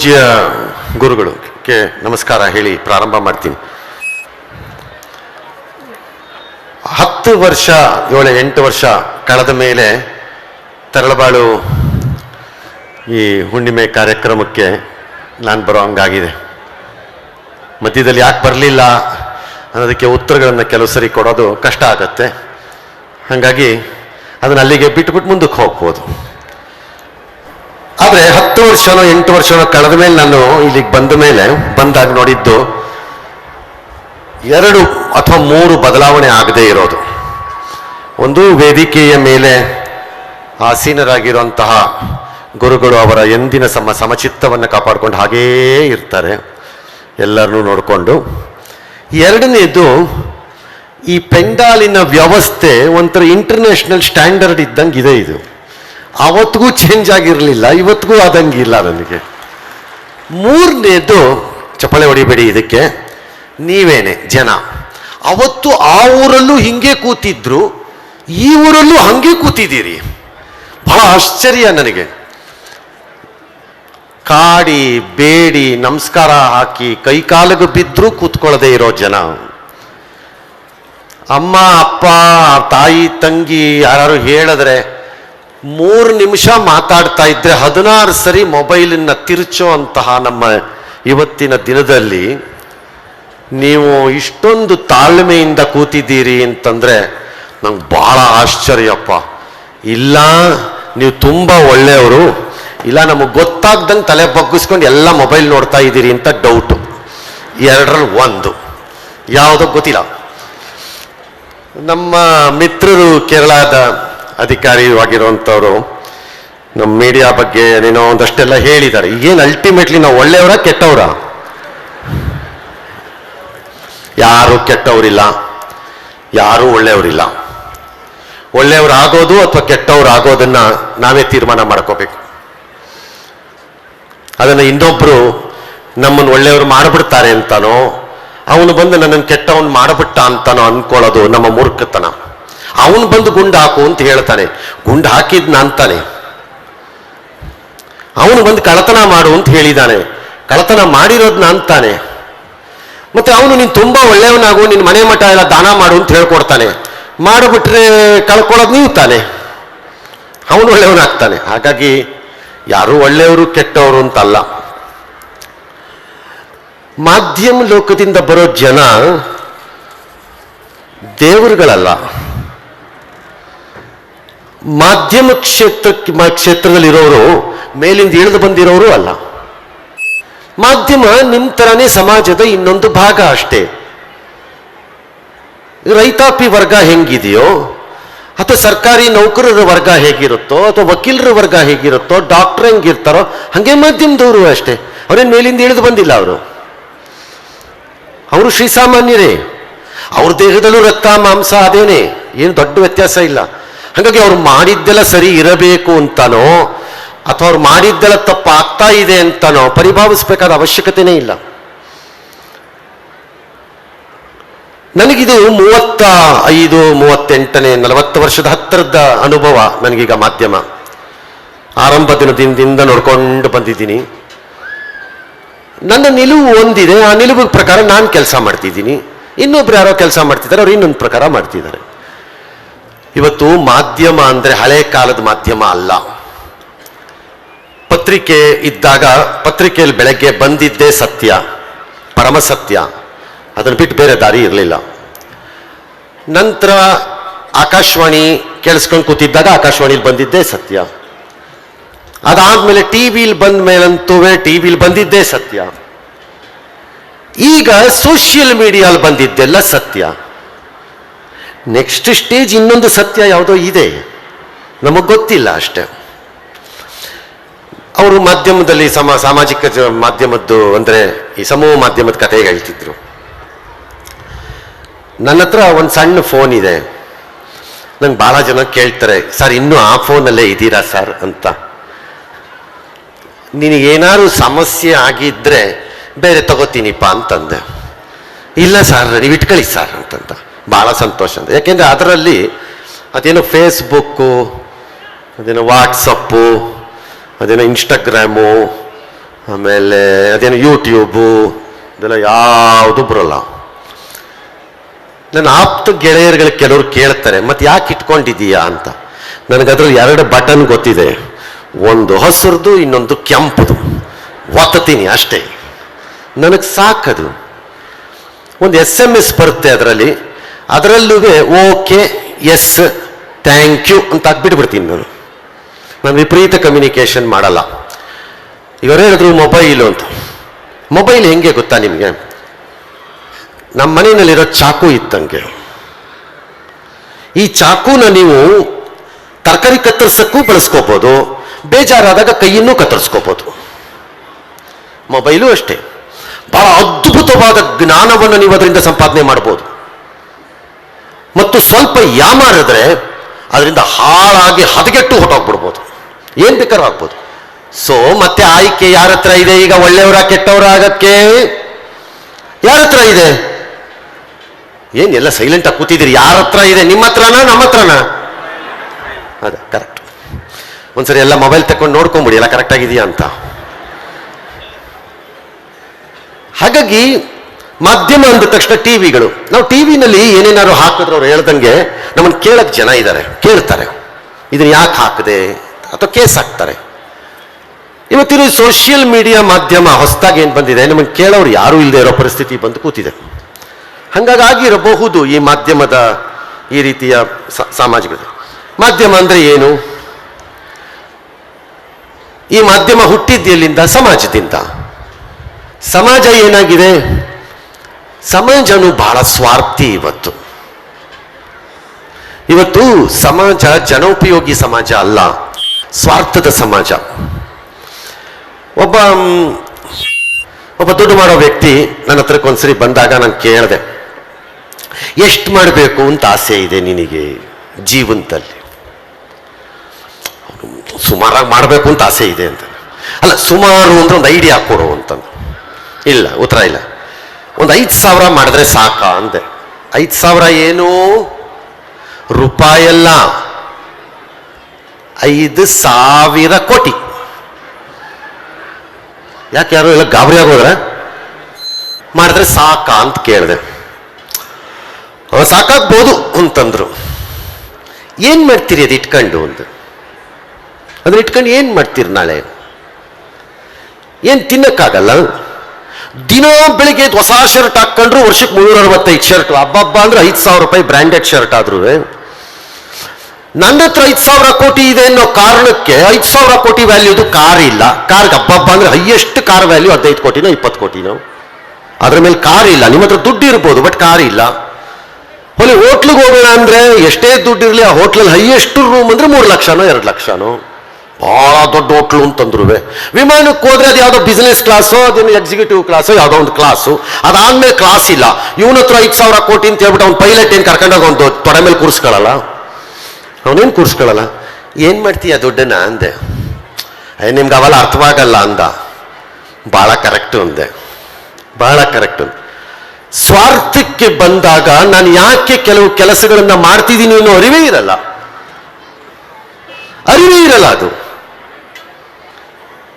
ಪೂಜ್ಯ ಗುರುಗಳು, ಕೆ ನಮಸ್ಕಾರ ಹೇಳಿ ಪ್ರಾರಂಭ ಮಾಡ್ತೀನಿ. ಹತ್ತು ವರ್ಷ, ಏಳು, ಎಂಟು ವರ್ಷ ಕಳೆದ ಮೇಲೆ ತರಳಬಾಳು ಈ ಹುಣ್ಣಿಮೆ ಕಾರ್ಯಕ್ರಮಕ್ಕೆ ನಾನು ಬರೋ ಹಂಗಾಗಿದೆ. ಮಧ್ಯದಲ್ಲಿ ಯಾಕೆ ಬರಲಿಲ್ಲ ಅನ್ನೋದಕ್ಕೆ ಉತ್ತರಗಳನ್ನು ಕೆಲವು ಸರಿ ಕೊಡೋದು ಕಷ್ಟ ಆಗತ್ತೆ. ಹಾಗಾಗಿ ಅದನ್ನ ಅಲ್ಲಿಗೆ ಬಿಟ್ಬಿಟ್ಟು ಮುಂದಕ್ಕೆ ಹೋಗ್ಬೋದು. ಆದರೆ ಹತ್ತು ವರ್ಷನೋ ಎಂಟು ವರ್ಷನೋ ಕಳೆದ ಮೇಲೆ ನಾನು ಇಲ್ಲಿಗೆ ಬಂದ ಮೇಲೆ, ಬಂದಾಗ ನೋಡಿದ್ದು ಎರಡು ಅಥವಾ ಮೂರು ಬದಲಾವಣೆ ಆಗದೇ ಇರೋದು. ಒಂದು ವೇದಿಕೆಯ ಮೇಲೆ ಆಸೀನರಾಗಿರುವಂತಹ ಗುರುಗಳು ಅವರ ಎಂದಿನ ಸಮ ಸಮಚಿತ್ತವನ್ನು ಕಾಪಾಡಿಕೊಂಡು ಹಾಗೇ ಇರ್ತಾರೆ, ಎಲ್ಲರನ್ನೂ ನೋಡಿಕೊಂಡು. ಎರಡನೇದು, ಈ ಪೆಂಡಾಲಿನ ವ್ಯವಸ್ಥೆ ಒಂಥರ ಇಂಟರ್ನ್ಯಾಷನಲ್ ಸ್ಟ್ಯಾಂಡರ್ಡ್ ಇದ್ದಂಗೆ ಇದೆ ಇದು. ಅವತ್ತಿಗೂ ಚೇಂಜ್ ಆಗಿರಲಿಲ್ಲ, ಇವತ್ತಿಗೂ ಆದಂಗಿಲ್ಲ ನನಗೆ. ಮೂರನೇದು, ಚಪ್ಪಳೆ ಹೊಡಿಬೇಡಿ ಇದಕ್ಕೆ, ನೀವೇನೆ, ಜನ. ಅವತ್ತು ಆ ಊರಲ್ಲೂ ಹಿಂಗೆ ಕೂತಿದ್ರು, ಈ ಊರಲ್ಲೂ ಹಂಗೆ ಕೂತಿದ್ದೀರಿ. ಬಹಳ ಆಶ್ಚರ್ಯ ನನಗೆ. ಕಾಡಿ, ಬೇಡಿ, ನಮಸ್ಕಾರ ಹಾಕಿ ಕೈಕಾಲಿಗೆ ಬಿದ್ದರೂ ಕೂತ್ಕೊಳ್ಳದೆ ಇರೋ ಜನ. ಅಮ್ಮ, ಅಪ್ಪ, ತಾಯಿ, ತಂಗಿ ಯಾರು ಹೇಳಿದ್ರೆ ಮೂರು ನಿಮಿಷ ಮಾತಾಡ್ತಾ ಇದ್ರೆ ಹದಿನಾರು ಸರಿ ಮೊಬೈಲನ್ನು ತಿರುಚೋ ಅಂತಹ ನಮ್ಮ ಇವತ್ತಿನ ದಿನದಲ್ಲಿ ನೀವು ಇಷ್ಟೊಂದು ತಾಳ್ಮೆಯಿಂದ ಕೂತಿದ್ದೀರಿ ಅಂತಂದ್ರೆ ನಂಗೆ ಬಹಳ ಆಶ್ಚರ್ಯಪ್ಪ. ಇಲ್ಲ, ನೀವು ತುಂಬ ಒಳ್ಳೆಯವರು. ಇಲ್ಲ, ನಮಗೆ ಗೊತ್ತಾಗ್ದಂಗೆ ತಲೆ ಬಗ್ಗಿಸ್ಕೊಂಡು ಎಲ್ಲ ಮೊಬೈಲ್ ನೋಡ್ತಾ ಇದ್ದೀರಿ ಅಂತ ಡೌಟು ಎರಡರಲ್ಲಿ ಒಂದು. ಯಾವುದೋ ಗೊತ್ತಿಲ್ಲ. ನಮ್ಮ ಮಿತ್ರರು ಕೇರಳದ ಅಧಿಕಾರಿಯಾಗಿರುವಂಥವ್ರು ನಮ್ಮ ಮೀಡಿಯಾ ಬಗ್ಗೆ ಏನೇನೋ ಒಂದಷ್ಟೆಲ್ಲ ಹೇಳಿದ್ದಾರೆ ಏನು ಅಲ್ಟಿಮೇಟ್ಲಿ ನಾವು ಒಳ್ಳೆಯವರ ಕೆಟ್ಟವರ? ಯಾರು ಕೆಟ್ಟವರಿಲ್ಲ, ಯಾರೂ ಒಳ್ಳೆಯವರಿಲ್ಲ. ಒಳ್ಳೆಯವರಾಗೋದು ಅಥವಾ ಕೆಟ್ಟವರಾಗೋದನ್ನ ನಾವೇ ತೀರ್ಮಾನ ಮಾಡ್ಕೋಬೇಕು. ಅದನ್ನು ಇನ್ನೊಬ್ಬರು ನಮ್ಮನ್ನು ಒಳ್ಳೆಯವರು ಮಾಡಿಬಿಡ್ತಾರೆ ಅಂತಾನೋ, ಅವನು ಬಂದು ನನ್ನನ್ನು ಕೆಟ್ಟವನು ಮಾಡಿಬಿಟ್ಟ ಅಂತಾನೋ ಅಂದ್ಕೊಳ್ಳೋದು ನಮ್ಮ ಮೂರ್ಖತನ. ಅವನು ಬಂದು ಗುಂಡು ಹಾಕು ಅಂತ ಹೇಳ್ತಾನೆ. ಗುಂಡು ಹಾಕಿದ್ ಅಂತಾನೆ ಅವನು ಬಂದು ಕಳತನ ಮಾಡು ಅಂತ ಹೇಳಿದಾನೆ. ಕಳತನ ಮಾಡಿರೋದ್ನ ಅಂತಾನೆ ಮತ್ತೆ ಅವನು ನೀನು ತುಂಬಾ ಒಳ್ಳೆಯವನಾಗು ನಿನ್ನ ಮನೆ ಮಠ ಎಲ್ಲ ದಾನ ಮಾಡು ಅಂತ ಹೇಳ್ಕೊಡ್ತಾನೆ. ಮಾಡಿಬಿಟ್ರೆ ಕಳ್ಕೊಳ್ಳೋದು ನೀವು ತಾನೆ. ಅವನು ಒಳ್ಳೆಯವನಾಗ್ತಾನೆ. ಹಾಗಾಗಿ ಯಾರು ಒಳ್ಳೆಯವರು ಕೆಟ್ಟವರು ಅಂತಲ್ಲ. ಮಾಧ್ಯಮ ಲೋಕದಿಂದ ಬರೋ ಜನ ದೇವರುಗಳಲ್ಲ. ಮಾಧ್ಯಮ ಕ್ಷೇತ್ರಕ್ಕೆ ಕ್ಷೇತ್ರದಲ್ಲಿರೋರು, ಮೇಲಿಂದ ಇಳಿದು ಬಂದಿರೋರು ಅಲ್ಲ. ಮಾಧ್ಯಮ ನಿಮ್ಮ ಥರನೇ ಸಮಾಜದ ಇನ್ನೊಂದು ಭಾಗ ಅಷ್ಟೇ. ರೈತಾಪಿ ವರ್ಗ ಹೆಂಗಿದೆಯೋ, ಅಥವಾ ಸರ್ಕಾರಿ ನೌಕರರ ವರ್ಗ ಹೇಗಿರುತ್ತೋ, ಅಥವಾ ವಕೀಲರ ವರ್ಗ ಹೇಗಿರುತ್ತೋ, ಡಾಕ್ಟರ್ ಹೆಂಗಿರ್ತಾರೋ, ಹಾಗೆ ಮಾಧ್ಯಮದವರು ಅಷ್ಟೇ. ಅವ್ರೇನು ಮೇಲಿಂದ ಇಳಿದು ಬಂದಿಲ್ಲ ಅವರು? ಅವರು ಶ್ರೀಸಾಮಾನ್ಯರೇ. ಅವ್ರ ದೇಹದಲ್ಲೂ ರಕ್ತ, ಮಾಂಸ, ಅದೇನೆ, ಏನು ದೊಡ್ಡ ವ್ಯತ್ಯಾಸ ಇಲ್ಲ. ಹಾಗಾಗಿ ಅವ್ರು ಮಾಡಿದ್ದೆಲ್ಲ ಸರಿ ಇರಬೇಕು ಅಂತಾನೋ, ಅಥವಾ ಅವ್ರು ಮಾಡಿದ್ದೆಲ್ಲ ತಪ್ಪಾಗ್ತಾ ಇದೆ ಅಂತಾನೋ, ಪರಿಭಾವಿಸ್ಬೇಕಾದ ಅವಶ್ಯಕತೆನೇ ಇಲ್ಲ. ನನಗಿದು ಮೂವತ್ತ ಐದು, ಮೂವತ್ತೆಂಟನೇ, ನಲವತ್ತು ವರ್ಷದ ಹತ್ತಿರದ ಅನುಭವ ನನಗೀಗ ಮಾಧ್ಯಮ. ಆರಂಭ ದಿನದಿಂದ ನೋಡ್ಕೊಂಡು ಬಂದಿದ್ದೀನಿ. ನನ್ನ ನಿಲುವು ಒಂದಿದೆ, ಆ ನಿಲುವು ಪ್ರಕಾರ ನಾನು ಕೆಲಸ ಮಾಡ್ತಿದ್ದೀನಿ. ಇನ್ನೊಬ್ರು ಯಾರೋ ಕೆಲಸ ಮಾಡ್ತಿದ್ದಾರೆ, ಅವ್ರು ಇನ್ನೊಂದು ಪ್ರಕಾರ ಮಾಡ್ತಿದ್ದಾರೆ. ಇವತ್ತು ಮಾಧ್ಯಮ ಅಂದರೆ ಹಳೆ ಕಾಲದ ಮಾಧ್ಯಮ ಅಲ್ಲ. ಪತ್ರಿಕೆ ಇದ್ದಾಗ ಪತ್ರಿಕೆಯಲ್ಲಿ ಬೆಳಗ್ಗೆ ಬಂದಿದ್ದೇ ಸತ್ಯ, ಪರಮ ಸತ್ಯ. ಅದನ್ನು ಬಿಟ್ಟು ಬೇರೆ ದಾರಿ ಇರಲಿಲ್ಲ. ನಂತರ ಆಕಾಶವಾಣಿ ಕೇಳಿಸ್ಕೊಂಡು ಕೂತಿದ್ದಾಗ ಆಕಾಶವಾಣಿಲಿ ಬಂದಿದ್ದೇ ಸತ್ಯ. ಅದಾದ್ಮೇಲೆ ಟಿ ವಿಲಿ ಬಂದ ಮೇಲಂತೂ ಟಿ ವಿಲಿ ಬಂದಿದ್ದೇ ಸತ್ಯ. ಈಗ ಸೋಷಿಯಲ್ ಮೀಡಿಯಾಲ್ ಬಂದಿದ್ದೆಲ್ಲ ಸತ್ಯ. ನೆಕ್ಸ್ಟ್ ಸ್ಟೇಜ್ ಇನ್ನೊಂದು ಸತ್ಯ ಯಾವುದೋ ಇದೆ. ನಮಗೆ ಗೊತ್ತಿಲ್ಲ ಅಷ್ಟೇ. ಅವರು ಮಾಧ್ಯಮದಲ್ಲಿ ಸಮ, ಸಾಮಾಜಿಕ ಮಾಧ್ಯಮದ್ದು ಅಂದರೆ ಈ ಸಮೂಹ ಮಾಧ್ಯಮದ ಕಥೆ ಹೇಳ್ತಿದ್ರು. ನನ್ನ ಹತ್ರ ಒಂದು ಸಣ್ಣ ಫೋನ್ ಇದೆ. ನಂಗೆ ಭಾಳ ಜನ ಕೇಳ್ತಾರೆ, ಸರ್, ಇನ್ನೂ ಆ ಫೋನಲ್ಲೇ ಇದ್ದೀರಾ ಸರ್? ಅಂತ. ನಿನಗೇನಾದ್ರು ಸಮಸ್ಯೆ ಆಗಿದ್ರೆ ಬೇರೆ ತಗೋತೀನಿಪ್ಪ ಅಂತಂದೆ. ಇಲ್ಲ ಸರ್, ನೀವು ಇಟ್ಕೊಳ್ಳಿ ಸರ್ ಅಂತಂತ ಭಾಳ ಸಂತೋಷ ಅಂತ. ಯಾಕೆಂದರೆ ಅದರಲ್ಲಿ ಅದೇನೋ ಫೇಸ್ಬುಕ್ಕು ಅದೇನೋ ವಾಟ್ಸಪ್ಪು ಅದೇನೋ ಇನ್ಸ್ಟಾಗ್ರಾಮು ಆಮೇಲೆ ಅದೇನು ಯೂಟ್ಯೂಬು ಇದೆಲ್ಲ ಯಾವುದು ಬರೋಲ್ಲ. ನನ್ನ ಆಪ್ತ ಗೆಳೆಯರುಗಳು ಕೆಲವರು ಕೇಳ್ತಾರೆ, ಮತ್ತೆ ಯಾಕೆ ಇಟ್ಕೊಂಡಿದೀಯಾ ಅಂತ? ನನಗದ್ರಲ್ಲಿ ಎರಡು ಬಟನ್ ಗೊತ್ತಿದೆ. ಒಂದು ಹಸಿರ್ದು, ಇನ್ನೊಂದು ಕೆಂಪುದು. ಒತ್ತತೀನಿ ಅಷ್ಟೇ. ನನಗೆ ಸಾಕದು. ಒಂದು ಎಸ್ ಎಂ ಎಸ್ ಬರುತ್ತೆ ಅದರಲ್ಲಿ. ಅದರಲ್ಲೂ ಓಕೆ, ಎಸ್, ಥ್ಯಾಂಕ್ ಯು ಅಂತ ಹಾಕ್ಬಿಟ್ಬಿಡ್ತೀನಿ ನಾನು. ನಾನು ವಿಪರೀತ ಕಮ್ಯುನಿಕೇಶನ್ ಮಾಡಲ್ಲ. ಇವರು ಹೇಳಿದ್ರು ಮೊಬೈಲು ಅಂತ. ಮೊಬೈಲ್ ಹೆಂಗೆ ಗೊತ್ತಾ ನಿಮಗೆ? ನಮ್ಮ ಮನೆಯಲ್ಲಿರೋ ಚಾಕು ಇತ್ತಂಗೆ. ಈ ಚಾಕುನ ನೀವು ತರಕಾರಿ ಕತ್ತರಿಸಕ್ಕೂ ಬಳಸ್ಕೋಬೋದು, ಬೇಜಾರಾದಾಗ ಕೈಯನ್ನು ಕತ್ತರಿಸ್ಕೋಬೋದು. ಮೊಬೈಲು ಅಷ್ಟೇ. ಬಹಳ ಅದ್ಭುತವಾದ ಜ್ಞಾನವನ್ನು ನೀವು ಅದರಿಂದ ಸಂಪಾದನೆ ಮಾಡ್ಬೋದು. ಮತ್ತು ಸ್ವಲ್ಪ ಯಾಮಾರಿದ್ರೆ ಅದರಿಂದ ಹಾಳಾಗಿ ಹದಗೆಟ್ಟು ಹೊಟ್ಟೋಗ್ಬಿಡ್ಬೋದು ಏನ್ ಬೇಕಾದ್ರೂ ಆಗ್ಬೋದು. ಸೊ ಮತ್ತೆ ಆಯ್ಕೆ ಯಾರ ಹತ್ರ ಇದೆ? ಈಗ ಒಳ್ಳೆಯವರ, ಕೆಟ್ಟವರ ಆಗಕ್ಕೆ ಯಾರ ಹತ್ರ ಇದೆ? ಏನೆಲ್ಲ ಎಲ್ಲ ಸೈಲೆಂಟ್ ಆಗಿ ಕೂತಿದ್ದೀರಿ? ಯಾರ ಹತ್ರ ಇದೆ? ನಿಮ್ಮ ಹತ್ರನಾ, ನಮ್ಮ ಹತ್ರನಾ? ಅದ ಕರೆಕ್ಟ್ ಒಂದ್ಸರಿ ಎಲ್ಲ ಮೊಬೈಲ್ ತಕೊಂಡು ನೋಡ್ಕೊಂಬಿಡಿ, ಎಲ್ಲ ಕರೆಕ್ಟ್ ಆಗಿದೆಯಾ ಅಂತ. ಹಾಗಾಗಿ ಮಾಧ್ಯಮ ಅಂದ ತಕ್ಷಣ ಟಿವಿಗಳು. ನಾವು ಟಿವಿನಲ್ಲಿ ಏನೇನಾದ್ರು ಹಾಕಿದ್ರು ಅವ್ರು ಹೇಳ್ದಂಗೆ ನಮ್ಮನ್ನು ಕೇಳಕ್ಕೆ ಜನ ಇದ್ದಾರೆ ಕೇಳ್ತಾರೆ. ಇದನ್ನ ಯಾಕೆ ಹಾಕಿದೆ? ಅಥವಾ ಕೇಸ್ ಹಾಕ್ತಾರೆ. ಇವತ್ತಿನ ಸೋಷಿಯಲ್ ಮೀಡಿಯಾ ಮಾಧ್ಯಮ ಹೊಸದಾಗಿ ಏನು ಬಂದಿದೆ? ನಮ್ಮನ್ನು ಕೇಳೋರು ಯಾರೂ ಇಲ್ಲದೆ ಇರೋ ಪರಿಸ್ಥಿತಿ ಬಂದು ಕೂತಿದೆ. ಹಂಗಾಗಿ ಆಗಿರಬಹುದು ಈ ಮಾಧ್ಯಮದ ಈ ರೀತಿಯ ಸಾಮಾಜಿಕ ಮಾಧ್ಯಮ ಅಂದರೆ ಏನು? ಈ ಮಾಧ್ಯಮ ಹುಟ್ಟಿದ್ದೆಲ್ಲಿಂದ ಸಮಾಜದಿಂದ. ಸಮಾಜ ಏನಾಗಿದೆ? ಸಮಾಜನು ಬಹಳ ಸ್ವಾರ್ಥಿ ಇವತ್ತು. ಇವತ್ತು ಸಮಾಜ ಜನೋಪಯೋಗಿ ಸಮಾಜ ಅಲ್ಲ, ಸ್ವಾರ್ಥದ ಸಮಾಜ. ಒಬ್ಬ ಒಬ್ಬ ದುಡ್ಡು ಮಾಡೋ ವ್ಯಕ್ತಿ ನನ್ನ ಹತ್ರಕ್ಕೆ ಒಂದ್ಸರಿ ಬಂದಾಗ ನಾನು ಕೇಳಿದೆ, ಎಷ್ಟು ಮಾಡಬೇಕು ಅಂತ ಆಸೆ ಇದೆ ನಿನಗೆ ಜೀವನದಲ್ಲಿ? ಸುಮಾರಾಗಿ ಮಾಡಬೇಕು ಅಂತ ಆಸೆ ಇದೆ ಅಂತ ಅಲ್ಲ, ಸುಮಾರು ಅಂದ್ರೆ ಒಂದು ಐಡಿಯಾ ಕೊಡು ಅಂತ ಇಲ್ಲ, ಉತ್ತರ ಇಲ್ಲ. ಒಂದು ಐದು ಸಾವಿರ ಮಾಡಿದ್ರೆ ಸಾಕ ಅಂದೆ. ಐದು ಸಾವಿರ ಏನು? ರೂಪಾಯಲ್ಲ. ಐದು ಸಾವಿರ ಕೋಟಿ. ಯಾಕೆ ಯಾರು ಎಲ್ಲ ಗಾಬರಿ ಆಗೋದ್ರೆ? ಮಾಡಿದ್ರೆ ಸಾಕ ಅಂತ ಕೇಳಿದೆ. ಸಾಕಾಗ್ಬೋದು ಅಂತಂದ್ರು. ಏನು ಮಾಡ್ತೀರಿ ಅದು ಇಟ್ಕೊಂಡು ಅಂತ ಅದನ್ನ ಇಟ್ಕೊಂಡು ಏನು ಮಾಡ್ತೀರಿ ನಾಳೆ? ಏನು ತಿನ್ನಕ್ಕಾಗಲ್ಲ? ದಿನ ಬೆಳಿಗ್ಗೆ ಹೊಸ ಶರ್ಟ್ ಹಾಕೊಂಡ್ರು ವರ್ಷಕ್ಕೆ ಮುನ್ನೂರ ಅರವತ್ತೈದು ಶರ್ಟ್ ಹಬ್ಬ ಅಂದ್ರೆ ಐದು ಸಾವಿರ ರೂಪಾಯಿ ಬ್ರ್ಯಾಂಡೆಡ್ ಶರ್ಟ್ ಆದ್ರೂ. ನನ್ನ ಹತ್ರ ಐದು ಸಾವಿರ ಕೋಟಿ ಇದೆ ಅನ್ನೋ ಕಾರಣಕ್ಕೆ ಐದು ಸಾವಿರ ಕೋಟಿ ವ್ಯಾಲ್ಯೂದು ಕಾರ್ ಇಲ್ಲ. ಕಾರ್ಗೆ ಹಬ್ಬ ಅಂದ್ರೆ ಹೈಯೆಸ್ಟ್ ಕಾರ್ ವ್ಯಾಲ್ಯೂ ಹದಿನೈದು ಕೋಟಿನೋ ಇಪ್ಪತ್ತು ಕೋಟಿನೋ. ಅದ್ರ ಮೇಲೆ ಕಾರ್ ಇಲ್ಲ. ನಿಮ್ಮ ಹತ್ರ ದುಡ್ಡು ಇರ್ಬೋದು ಬಟ್ ಕಾರ್ ಇಲ್ಲ. ಹೊಲಿ ಹೋಟ್ಲಿಗೆ ಹೋಗೋಣ ಅಂದ್ರೆ ಎಷ್ಟೇ ದುಡ್ಡು ಇರಲಿ, ಆ ಹೋಟ್ಲಲ್ಲಿ ಹೈಯೆಸ್ಟ್ ರೂಮ್ ಅಂದ್ರೆ ಮೂರು ಲಕ್ಷನೋ, ಎರಡು ಲಕ್ಷನೋ. ಬಹಳ ದೊಡ್ಡ ಹೋಟ್ಲು ಅಂತಂದ್ರು ವಿಮಾನಕ್ಕೆ ಹೋದ್ರೆ ಅದು ಯಾವುದೋ ಬಿಸ್ನೆಸ್ ಕ್ಲಾಸು ಅದೇನು ಎಕ್ಸಿಕ್ಯೂಟಿವ್ ಕ್ಲಾಸು ಯಾವುದೋ ಒಂದು ಕ್ಲಾಸು ಅದಾದ್ಮೇಲೆ ಕ್ಲಾಸ್ ಇಲ್ಲ. ಇವನ ಹತ್ರ ಐದು ಸಾವಿರ ಕೋಟಿ ಅಂತ ಹೇಳ್ಬಿಟ್ಟು ಅವ್ನು ಪೈಲಟ್ ಏನು ಕರ್ಕೊಂಡೋಗಿ ಒಂದು ತೊಡೆ ಮೇಲೆ ಕೂರಿಸ್ಕೊಳ್ಳಲ್ಲ ಅವನೇನು ಕೂರಿಸ್ಕೊಳ್ಳಲ್ಲ ಏನು ಮಾಡ್ತೀಯ ದುಡ್ಡನ್ನ ಅಂದೆ. ಅಯ್ಯ ನಿಮ್ಗೆ ಅವೆಲ್ಲ ಅರ್ಥವಾಗಲ್ಲ ಅಂದ. ಭಾಳ ಕರೆಕ್ಟು ಅಂದೆ. ಬಹಳ ಕರೆಕ್ಟ್ ಸ್ವಾರ್ಥಕ್ಕೆ ಬಂದಾಗ ನಾನು ಯಾಕೆ ಕೆಲವು ಕೆಲಸಗಳನ್ನು ಮಾಡ್ತಿದ್ದೀನಿ ಅನ್ನೋ ಅರಿವೇ ಇರಲ್ಲ. ಅರಿವೇ ಇರಲ್ಲ ಅದು.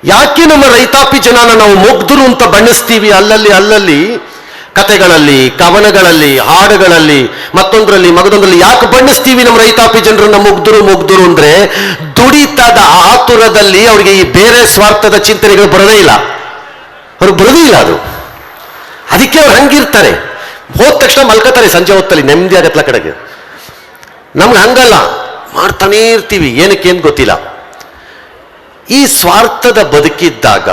ಯಾಕೆ ನಮ್ಮ ರೈತಾಪಿ ಜನನ ನಾವು ಮುಗ್ಧರು ಅಂತ ಬಣ್ಣಿಸ್ತೀವಿ? ಅಲ್ಲಲ್ಲಿ ಅಲ್ಲಲ್ಲಿ, ಕತೆಗಳಲ್ಲಿ, ಕವನಗಳಲ್ಲಿ, ಹಾಡುಗಳಲ್ಲಿ, ಮತ್ತೊಂದರಲ್ಲಿ, ಮಗದೊಂದರಲ್ಲಿ ಯಾಕೆ ಬಣ್ಣಿಸ್ತೀವಿ ನಮ್ಮ ರೈತಾಪಿ ಜನರನ್ನ ಮುಗ್ಧರು ಮುಗ್ಧರು ಅಂದ್ರೆ ದುಡಿತದ ಆತುರದಲ್ಲಿ ಅವರಿಗೆ ಈ ಬೇರೆ ಸ್ವಾರ್ಥದ ಚಿಂತನೆಗಳು ಬರೋದೇ ಇಲ್ಲ. ಅವ್ರಿಗೆ ಬರೋದೇ ಇಲ್ಲ ಅದು. ಅದಕ್ಕೆ ಅವ್ರು ಹಂಗಿರ್ತಾರೆ. ಹೋದ ತಕ್ಷಣ ಮಲ್ಕೋತಾರೆ ಸಂಜೆ ಹೊತ್ತಲ್ಲಿ, ನೆಮ್ಮದಿ ಆಗತ್ತಲ್ಲ ಕಡೆಗೆ. ನಮ್ಗೆ ಹಂಗಲ್ಲ. ಮಾಡ್ತಾನೇ ಇರ್ತೀವಿ. ಏನಕ್ಕೆ ಏನು ಗೊತ್ತಿಲ್ಲ. ಈ ಸ್ವಾರ್ಥದ ಬದುಕಿದ್ದಾಗ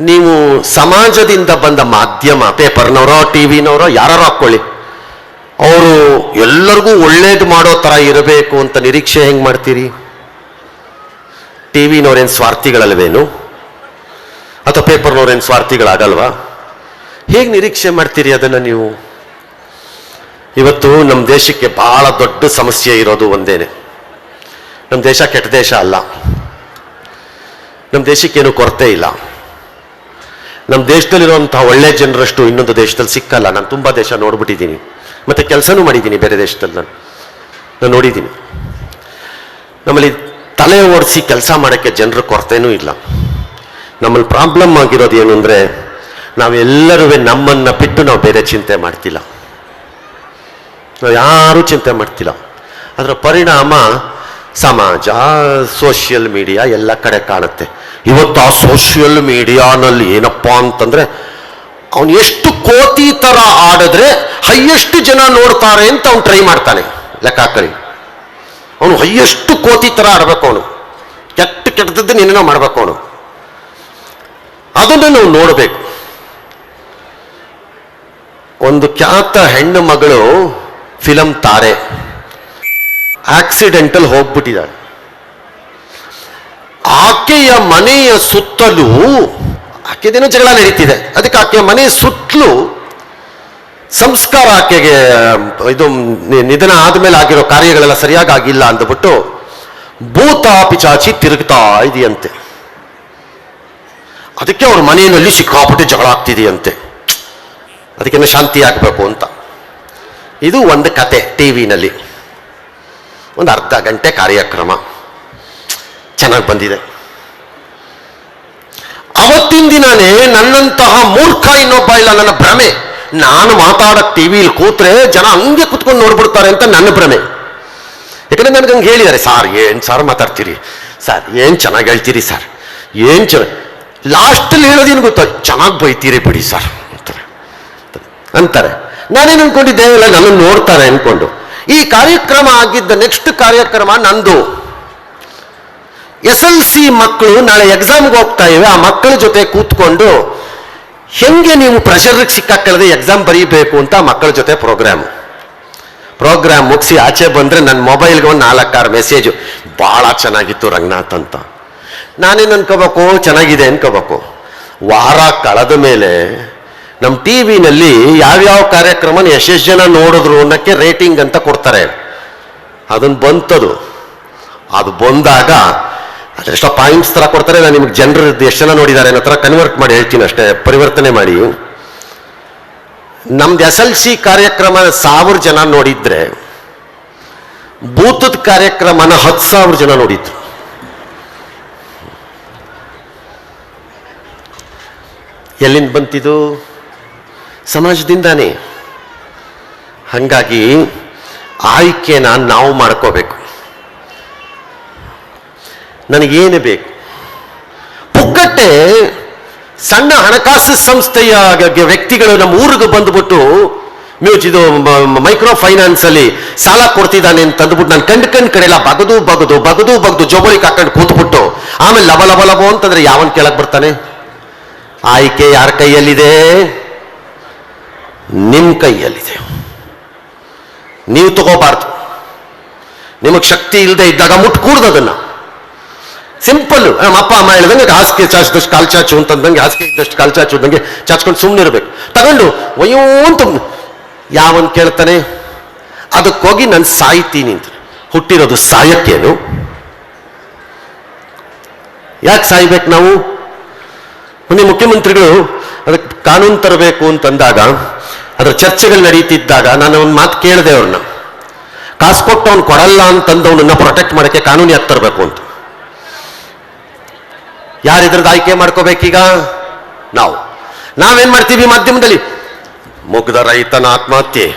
ನೀವು ಸಮಾಜದಿಂದ ಬಂದ ಮಾಧ್ಯಮ, ಪೇಪರ್ನವರೋ ಟಿ ವಿನವರೋ ಯಾರೋ ಹಾಕ್ಕೊಳ್ಳಿ. ಅವರು ಎಲ್ಲರಿಗೂ ಒಳ್ಳೇದು ಮಾಡೋ ಥರ ಇರಬೇಕು ಅಂತ ನಿರೀಕ್ಷೆ ಹೆಂಗೆ ಮಾಡ್ತೀರಿ? ಟಿ ವಿನವ್ರೇನು ಸ್ವಾರ್ಥಿಗಳಲ್ವೇನು? ಅಥವಾ ಪೇಪರ್ನವ್ರೇನು ಸ್ವಾರ್ಥಿಗಳಾಗಲ್ವಾ? ಹೇಗೆ ನಿರೀಕ್ಷೆ ಮಾಡ್ತೀರಿ ಅದನ್ನು ನೀವು? ಇವತ್ತು ನಮ್ಮ ದೇಶಕ್ಕೆ ಬಹಳ ದೊಡ್ಡ ಸಮಸ್ಯೆ ಇರೋದು ಒಂದೇನೆ. ನಮ್ಮ ದೇಶ ಕೆಟ್ಟ ದೇಶ ಅಲ್ಲ. ನಮ್ಮ ದೇಶಕ್ಕೇನು ಕೊರತೆ ಇಲ್ಲ. ನಮ್ಮ ದೇಶದಲ್ಲಿರುವಂತಹ ಒಳ್ಳೆ ಜನರಷ್ಟು ಇನ್ನೊಂದು ದೇಶದಲ್ಲಿ ಸಿಕ್ಕಲ್ಲ. ನಾನು ತುಂಬ ದೇಶ ನೋಡ್ಬಿಟ್ಟಿದ್ದೀನಿ. ಮತ್ತೆ ಕೆಲಸನೂ ಮಾಡಿದ್ದೀನಿ ಬೇರೆ ದೇಶದಲ್ಲಿ ನಾನು. ನಾನು ನೋಡಿದ್ದೀನಿ. ನಮ್ಮಲ್ಲಿ ತಲೆ ಓಡಿಸಿ ಕೆಲಸ ಮಾಡೋಕ್ಕೆ ಜನರ ಕೊರತೆನೂ ಇಲ್ಲ. ನಮ್ಮಲ್ಲಿ ಪ್ರಾಬ್ಲಮ್ ಆಗಿರೋದು ಏನು ಅಂದರೆ ನಾವೆಲ್ಲರೂ ನಮ್ಮನ್ನು ಬಿಟ್ಟು ನಾವು ಬೇರೆ ಚಿಂತೆ ಮಾಡ್ತಿಲ್ಲ. ನಾವು ಯಾರೂ ಚಿಂತೆ ಮಾಡ್ತಿಲ್ಲ. ಅದರ ಪರಿಣಾಮ ಸಮಾಜ, ಸೋಷಿಯಲ್ ಮೀಡಿಯಾ ಎಲ್ಲ ಕಡೆ ಕಾಣುತ್ತೆ. ಇವತ್ತು ಆ ಸೋಷಿಯಲ್ ಮೀಡಿಯಾನಲ್ಲಿ ಏನಪ್ಪ ಅಂತಂದ್ರೆ, ಅವನು ಎಷ್ಟು ಕೋತಿ ಥರ ಆಡಿದ್ರೆ ಹೈಯೆಸ್ಟ್ ಜನ ನೋಡ್ತಾರೆ ಅಂತ ಅವ್ನು ಟ್ರೈ ಮಾಡ್ತಾನೆ ಲೆಕ್ಕ ಹಾಕಲಿ ಅವನು ಹೈಯೆಸ್ಟ್ ಕೋತಿ ಥರ ಆಡಬೇಕು ಅವನು. ಕೆಟ್ಟ ಕೆಟ್ಟದ್ದು ಏನೇನೋ ಮಾಡ್ಬೇಕು ಅವನು. ಅದನ್ನು ನಾವು ನೋಡಬೇಕು. ಒಂದು ಖ್ಯಾತ ಹೆಣ್ಣು ಮಗಳು ಫಿಲಂ ತಾರೆ. ಆಕ್ಸಿಡೆಂಟಲ್ ಹೋಗ್ಬಿಟ್ಟಿದ್ದಾಳೆ. ಆಕೆಯ ಮನೆಯ ಸುತ್ತಲೂ ಆಕೆದೇನೋ ಜಗಳ ನಡೀತಿದೆ. ಅದಕ್ಕೆ ಆಕೆಯ ಮನೆಯ ಸುತ್ತಲೂ ಸಂಸ್ಕಾರ ಆಕೆಗೆ, ಇದು ನಿಧನ ಆದಮೇಲೆ ಆಗಿರೋ ಕಾರ್ಯಗಳೆಲ್ಲ ಸರಿಯಾಗಿ ಆಗಿಲ್ಲ ಅಂದ್ಬಿಟ್ಟು ಭೂತ ಪಿಚಾಚಿ ತಿರುಗ್ತಾ ಇದೆಯಂತೆ. ಅದಕ್ಕೆ ಅವ್ರ ಮನೆಯಲ್ಲಿ ಸಿಕ್ಕಾಪಟ್ಟೆ ಜಗಳ ಆಗ್ತಿದೆಯಂತೆ. ಅದಕ್ಕೆ ಶಾಂತಿ ಆಗಬೇಕು ಅಂತ. ಇದು ಒಂದು ಕತೆ ಟಿ ವಿನಲ್ಲಿ. ಒಂದು ಅರ್ಧ ಗಂಟೆ ಕಾರ್ಯಕ್ರಮ. ಚೆನ್ನಾಗಿ ಬಂದಿದೆ. ಅವತ್ತಿನ ದಿನನೇ ನನ್ನಂತಹ ಮೂರ್ಖ ಇನ್ನೊಬ್ಬ ಇಲ್ಲ, ನನ್ನ ಭ್ರಮೆ. ನಾನು ಮಾತಾಡಕ್ ಟಿವಿಲಿ ಕೂತ್ರೆ ಜನ ಹಂಗೆ ಕುತ್ಕೊಂಡು ನೋಡ್ಬಿಡ್ತಾರೆ ಅಂತ ನನ್ನ ಭ್ರಮೆ. ಯಾಕಂದ್ರೆ ನನಗೆ ಹಂಗೆ ಹೇಳಿದ್ದಾರೆ ಸರ್, ಏನು ಸರ್ ಮಾತಾಡ್ತೀರಿ? ಸರ್, ಏನು ಚೆನ್ನಾಗಿ ಹೇಳ್ತೀರಿ ಸರ್? ಏನು ಚೆನ್ನ ಲಾಸ್ಟಲ್ಲಿ ಹೇಳೋದೇನು ಗೊತ್ತಾ? ಚೆನ್ನಾಗಿ ಬೈತೀರಿ ಬಿಡಿ ಸರ್, ಅಂತಾರೆ. ಅಂತಾರೆ. ನಾನೇನು ಅನ್ಕೊಂಡಿದ್ದೆ? ಇಲ್ಲ ನನ್ನನ್ನು ನೋಡ್ತಾರೆ ಅನ್ಕೊಂಡು. ಈ ಕಾರ್ಯಕ್ರಮ ಆಗಿದ್ದ ನೆಕ್ಸ್ಟ್ ಕಾರ್ಯಕ್ರಮ ನಂದು. ಎಸ್ ಎಲ್ ಸಿ ಮಕ್ಕಳು ನಾಳೆ ಎಕ್ಸಾಮ್ಗೆ ಹೋಗ್ತಾ ಇವೆ. ಆ ಮಕ್ಕಳ ಜೊತೆ ಕೂತ್ಕೊಂಡು ಹೆಂಗೆ ನೀವು ಪ್ರೆಷರ್ಗೆ ಸಿಕ್ಕಾಕೊಳ್ಳದೆ ಎಕ್ಸಾಮ್ ಬರೀಬೇಕು ಅಂತ ಮಕ್ಕಳ ಜೊತೆ ಪ್ರೋಗ್ರಾಮ್ ಪ್ರೋಗ್ರಾಮ್ ಮುಗಿಸಿ ಆಚೆ ಬಂದರೆ ನನ್ನ ಮೊಬೈಲ್ಗೆ ಒಂದು ನಾಲ್ಕಾರು ಮೆಸೇಜು ಭಾಳ ಚೆನ್ನಾಗಿತ್ತು ರಂಗನಾಥ್ ಅಂತ. ನಾನೇನು ಅನ್ಕೋಬೇಕು? ಚೆನ್ನಾಗಿದೆ ಅನ್ಕೋಬೇಕು. ವಾರ ಕಳೆದ ಮೇಲೆ ನಮ್ಮ ಟಿ ವಿನಲ್ಲಿ ಯಾವ್ಯಾವ ಕಾರ್ಯಕ್ರಮನ ಎಷ್ಟೆಷ್ಟು ಜನ ನೋಡಿದ್ರು ಅನ್ನೋಕ್ಕೆ ರೇಟಿಂಗ್ ಅಂತ ಕೊಡ್ತಾರೆ. ಅದನ್ನು ಬಂತದು. ಅದು ಬಂದಾಗ ಅದೆಷ್ಟೋ ಪಾಯಿಂಟ್ಸ್ ಥರ ಕೊಡ್ತಾರೆ, ನಾನು ನಿಮ್ಗೆ ಜನರು ಎಷ್ಟು ಜನ ನೋಡಿದ್ದಾರೆ ಅನ್ನೋ ಥರ ಕನ್ವರ್ಟ್ ಮಾಡಿ ಹೇಳ್ತೀನಿ ಅಷ್ಟೇ, ಪರಿವರ್ತನೆ ಮಾಡಿ. ನಮ್ದು ಎಸ್ ಎಲ್ ಸಿ ಕಾರ್ಯಕ್ರಮ ಸಾವಿರ ಜನ ನೋಡಿದ್ರೆ, ಬೂತದ ಕಾರ್ಯಕ್ರಮನ ಹತ್ತು ಸಾವಿರ ಜನ ನೋಡಿದ್ರು. ಎಲ್ಲಿಂದ ಬಂತಿದು? ಸಮಾಜದಿಂದಾನೇ. ಹಾಗಾಗಿ, ಆಯ್ಕೆನ ನಾವು ಮಾಡ್ಕೋಬೇಕು. ನನಗೇನು ಬೇಕು? ಪುಕ್ಕಟ್ಟೆ ಸಣ್ಣ ಹಣಕಾಸು ಸಂಸ್ಥೆಯ ವ್ಯಕ್ತಿಗಳು ನಮ್ಮ ಊರಿಗೆ ಬಂದ್ಬಿಟ್ಟು ಮ್ಯೂಚ್ ಇದು ಮೈಕ್ರೋ ಫೈನಾನ್ಸ್ ಅಲ್ಲಿ ಸಾಲ ಕೊಡ್ತಿದ್ದಾನೆ ಅಂತ ಅಂದ್ಬಿಟ್ಟು ನಾನು ಕಂಡು ಕಂಡು ಕಡೆ ಎಲ್ಲ ಬಗದು ಬಗದು ಬಗದು ಬಗದು ಜೋಬಳಿಗೆ ಹಾಕೊಂಡು ಕೂತ್ಬಿಟ್ಟು ಆಮೇಲೆ ಲವ ಲವ ಲವ ಅಂತಂದ್ರೆ ಯಾವನ್ ಕೇಳಕ್ ಬರ್ತಾನೆ? ಆಯ್ಕೆ ಯಾರ ಕೈಯಲ್ಲಿದೆ? ನಿಮ್ಮ ಕೈಯಲ್ಲಿದೆ. ನೀವು ತಗೋಬಾರ್ದು. ನಿಮಗೆ ಶಕ್ತಿ ಇಲ್ಲದೆ ಇದ್ದಾಗ ಮುಟ್ಕೂಡ್ದು ಅದನ್ನ. ಸಿಂಪಲ್. ನಮ್ಮ ಅಪ್ಪ, ಅಮ್ಮ ಹೇಳಿದಂಗೆ ಹಾಸಿಗೆ ಚಾಚಿದಷ್ಟು ಕಾಲು ಚಾಚು ಅಂತಂದಂಗೆ ಹಾಸಿಗೆ ಇದ್ದಷ್ಟು ಕಾಲು ಚಾಚು ಅಂದಂಗೆ ಚಾಚ್ಕೊಂಡು ಸುಮ್ಮನೆ ಇರಬೇಕು. ತಗೊಂಡು ವಯೋ ಅಂತ ಯಾವನ್ ಕೇಳ್ತಾನೆ? ಅದಕ್ಕೋಗಿ ನಾನು ಸಾಯ್ತೀನಿ ಅಂತ ಹುಟ್ಟಿರೋದು ಸಾಯಕ್ಕೇನು? ಯಾಕೆ ಸಾಯ್ಬೇಕು ನಾವು? ಮೊನ್ನೆ ಮುಖ್ಯಮಂತ್ರಿಗಳು ಅದಕ್ಕೆ ಕಾನೂನು ತರಬೇಕು ಅಂತಂದಾಗ ಅದರ ಚರ್ಚೆಗಳು ನಡೀತಿದ್ದಾಗ ನಾನು ಒಂದು ಮಾತು ಕೇಳಿದೆ ಅವ್ರನ್ನ. ಕಾಸು ಕೊಟ್ಟು ಅವ್ನು ಕೊಡಲ್ಲ ಅಂತಂದವನನ್ನ ಪ್ರೊಟೆಕ್ಟ್ ಮಾಡೋಕ್ಕೆ ಕಾನೂನು ಯಾಕೆ ತರಬೇಕು? ಅಂತ. ಯಾರು ಇದ್ರದ್ದು ಆಯ್ಕೆ ಮಾಡ್ಕೋಬೇಕೀಗ? ನಾವು. ನಾವೇನ್ ಮಾಡ್ತೀವಿ ಮಾಧ್ಯಮದಲ್ಲಿ? ಮುಗ್ಧ ರೈತನ ಆತ್ಮಹತ್ಯೆ.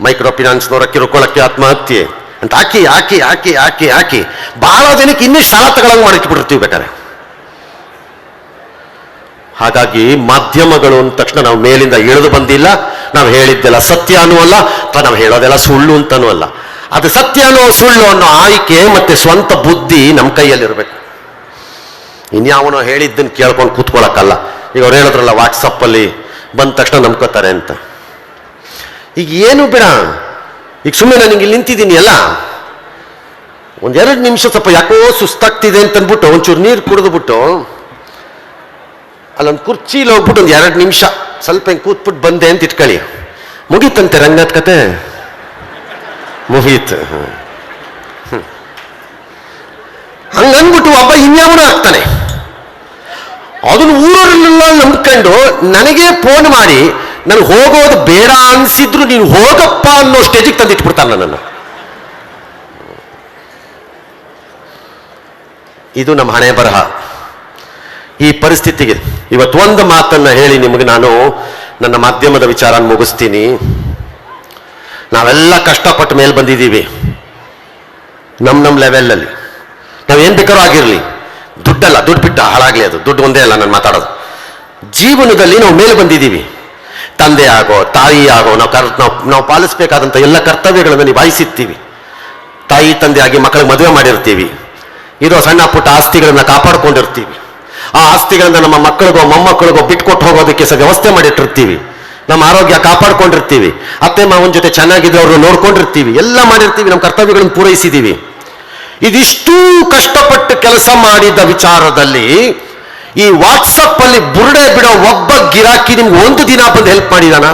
ಮೈಕ್ರೋ ಫಿನಾನ್ಸ್ನವರ ಕಿರುಕೊಳಕ್ಕೆ ಆತ್ಮಹತ್ಯೆ. ಅಂತ ಹಾಕಿ ಹಾಕಿ ಹಾಕಿ ಹಾಕಿ ಹಾಕಿ. ಬಹಳ ದಿನಕ್ಕೆ ಇನ್ನೂ ಸಾಲ ತಗೊಳಂಗೆ ಮಾಡಿಟ್ಬಿಟ್ಟಿರ್ತೀವಿ ಬೇಕಾರೆ ಹಾಗಾಗಿ ಮಾಧ್ಯಮಗಳು ಅಂದ ತಕ್ಷಣ ನಾವು ಮೇಲಿಂದ ಇಳಿದು ಬಂದಿಲ್ಲ. ನಾವು ಹೇಳಿದ್ದೆಲ್ಲ ಸತ್ಯ ಅಲ್ಲ ಅಥವಾ ನಾವು ಹೇಳೋದೆಲ್ಲ ಸುಳ್ಳು ಅಂತನೂ ಅಲ್ಲ. ಅದು ಸತ್ಯ ಅನ್ನೋ ಸುಳ್ಳು ಅನ್ನೋ ಆಯ್ಕೆ ಮತ್ತೆ ಸ್ವಂತ ಬುದ್ಧಿ ನಮ್ಮ ಕೈಯಲ್ಲಿರಬೇಕು. ಇನ್ಯಾವನೋ ಹೇಳಿದ್ದನ್ನು ಕೇಳ್ಕೊಂಡು ಕೂತ್ಕೊಳ್ಳೋಕ್ಕಲ್ಲ ಈಗ ಅವ್ರು ಹೇಳಿದ್ರಲ್ಲ ವಾಟ್ಸಪ್ಪಲ್ಲಿ ಬಂದ ತಕ್ಷಣ ನಂಬ್ಕೋತಾರೆ ಅಂತ. ಈಗ ಏನು ಬೇಡ? ಈಗ ಸುಮ್ಮನೆ ನಾನು ಇಲ್ಲಿ ನಿಂತಿದ್ದೀನಿ ಅಲ್ಲ? ಒಂದೆರಡು ನಿಮಿಷ ಸ್ವಲ್ಪ ಯಾಕೋ ಸುಸ್ತಾಗ್ತಿದೆ ಅಂತ ಅಂದ್ಬಿಟ್ಟು ಒಂಚೂರು ನೀರು ಕುಡಿದ್ಬಿಟ್ಟು ಅಲ್ಲೊಂದು ಕುರ್ಚಿಲಿ ಹೋಗ್ಬಿಟ್ಟು ಒಂದು ಎರಡು ನಿಮಿಷ ಸ್ವಲ್ಪ ಹಿಂಗೆ ಕೂತ್ಬಿಟ್ಟು ಬಂದೆ ಅಂತ ಇಟ್ಕೊಳ್ಳಿ. ಮುಗೀತಂತೆ ರಂಗನಾಥ್ ಕತೆ? ಮುಗೀತು. ಹಂಗನ್ಬಿಟ್ಟು ಒಬ್ಬ ಇನ್ಯಾವನು ಆಗ್ತಾನೆ. ಅದನ್ನು ಊರಲ್ಲೆಲ್ಲ ನಂಬ್ಕೊಂಡು ನನಗೆ ಫೋನ್ ಮಾಡಿ ನನಗೆ ಹೋಗೋದು ಬೇಡ ಅನ್ಸಿದ್ರು ನೀನು ಹೋಗಪ್ಪ ಅನ್ನೋ ಸ್ಟೇಜಿಗೆ ತಂದಿಟ್ಬಿಡ್ತಾನೆ ನನ್ನನ್ನು. ಇದು ನಮ್ಮ ಹಣೆ ಬರಹ. ಈ ಪರಿಸ್ಥಿತಿಗೆ ಇವತ್ತು ಒಂದು ಮಾತನ್ನ ಹೇಳಿ ನಿಮಗೆ ನಾನು ನನ್ನ ಮಾಧ್ಯಮದ ವಿಚಾರ ಮುಗಿಸ್ತೀನಿ. ನಾವೆಲ್ಲ ಕಷ್ಟಪಟ್ಟು ಮೇಲೆ ಬಂದಿದ್ದೀವಿ. ನಮ್ಮ ನಮ್ಮ ಲೆವೆಲಲ್ಲಿ ನಾವೇನು ಬೇಕಾದ್ರೂ ಆಗಿರಲಿ. ದುಡ್ಡಲ್ಲ, ದುಡ್ಡು ಬಿಟ್ಟ ಹಾಳಾಗಲಿ ಅದು. ದುಡ್ಡು ಒಂದೇ ಅಲ್ಲ ನಾನು ಮಾತಾಡೋದು. ಜೀವನದಲ್ಲಿ ನಾವು ಮೇಲೆ ಬಂದಿದ್ದೀವಿ. ತಂದೆ ಆಗೋ, ತಾಯಿ ಆಗೋ, ನಾವು ಕರ್, ನಾವು ನಾವು ಪಾಲಿಸಬೇಕಾದಂಥ ಎಲ್ಲ ಕರ್ತವ್ಯಗಳನ್ನು ನಿಭಾಯಿಸಿರ್ತೀವಿ ತಾಯಿ, ತಂದೆ ಆಗಿ ಮಕ್ಕಳಿಗೆ ಮದುವೆ ಮಾಡಿರ್ತೀವಿ. ಇರೋ ಸಣ್ಣ ಪುಟ್ಟ ಆಸ್ತಿಗಳನ್ನು ಕಾಪಾಡ್ಕೊಂಡಿರ್ತೀವಿ. ಆ ಆಸ್ತಿಗಳನ್ನು ನಮ್ಮ ಮಕ್ಕಳಿಗೋ, ಮೊಮ್ಮಕ್ಕಳಿಗೋ ಬಿಟ್ಕೊಟ್ಟು ಹೋಗೋದಕ್ಕೆ ಸಹ ವ್ಯವಸ್ಥೆ ಮಾಡಿಟ್ಟಿರ್ತೀವಿ. ನಮ್ಮ ಆರೋಗ್ಯ ಕಾಪಾಡ್ಕೊಂಡಿರ್ತೀವಿ. ಅತ್ತೆ, ಮಾವನ ಜೊತೆ ಚೆನ್ನಾಗಿದ್ದು ಅವ್ರನ್ನ ನೋಡ್ಕೊಂಡಿರ್ತೀವಿ. ಎಲ್ಲ ಮಾಡಿರ್ತೀವಿ. ನಮ್ಮ ಕರ್ತವ್ಯಗಳನ್ನು ಪೂರೈಸಿದ್ದೀವಿ ಇದಿಷ್ಟೂ ಕಷ್ಟಪಟ್ಟು ಕೆಲಸ ಮಾಡಿದ ವಿಚಾರದಲ್ಲಿ ಈ ವಾಟ್ಸಪ್ ಅಲ್ಲಿ ಬುರುಡೆ ಬಿಡೋ ಒಬ್ಬ ಗಿರಾಕಿ ನಿಮ್ಗೆ ಒಂದು ದಿನ ಬಂದು ಹೆಲ್ಪ್ ಮಾಡಿದಾನ?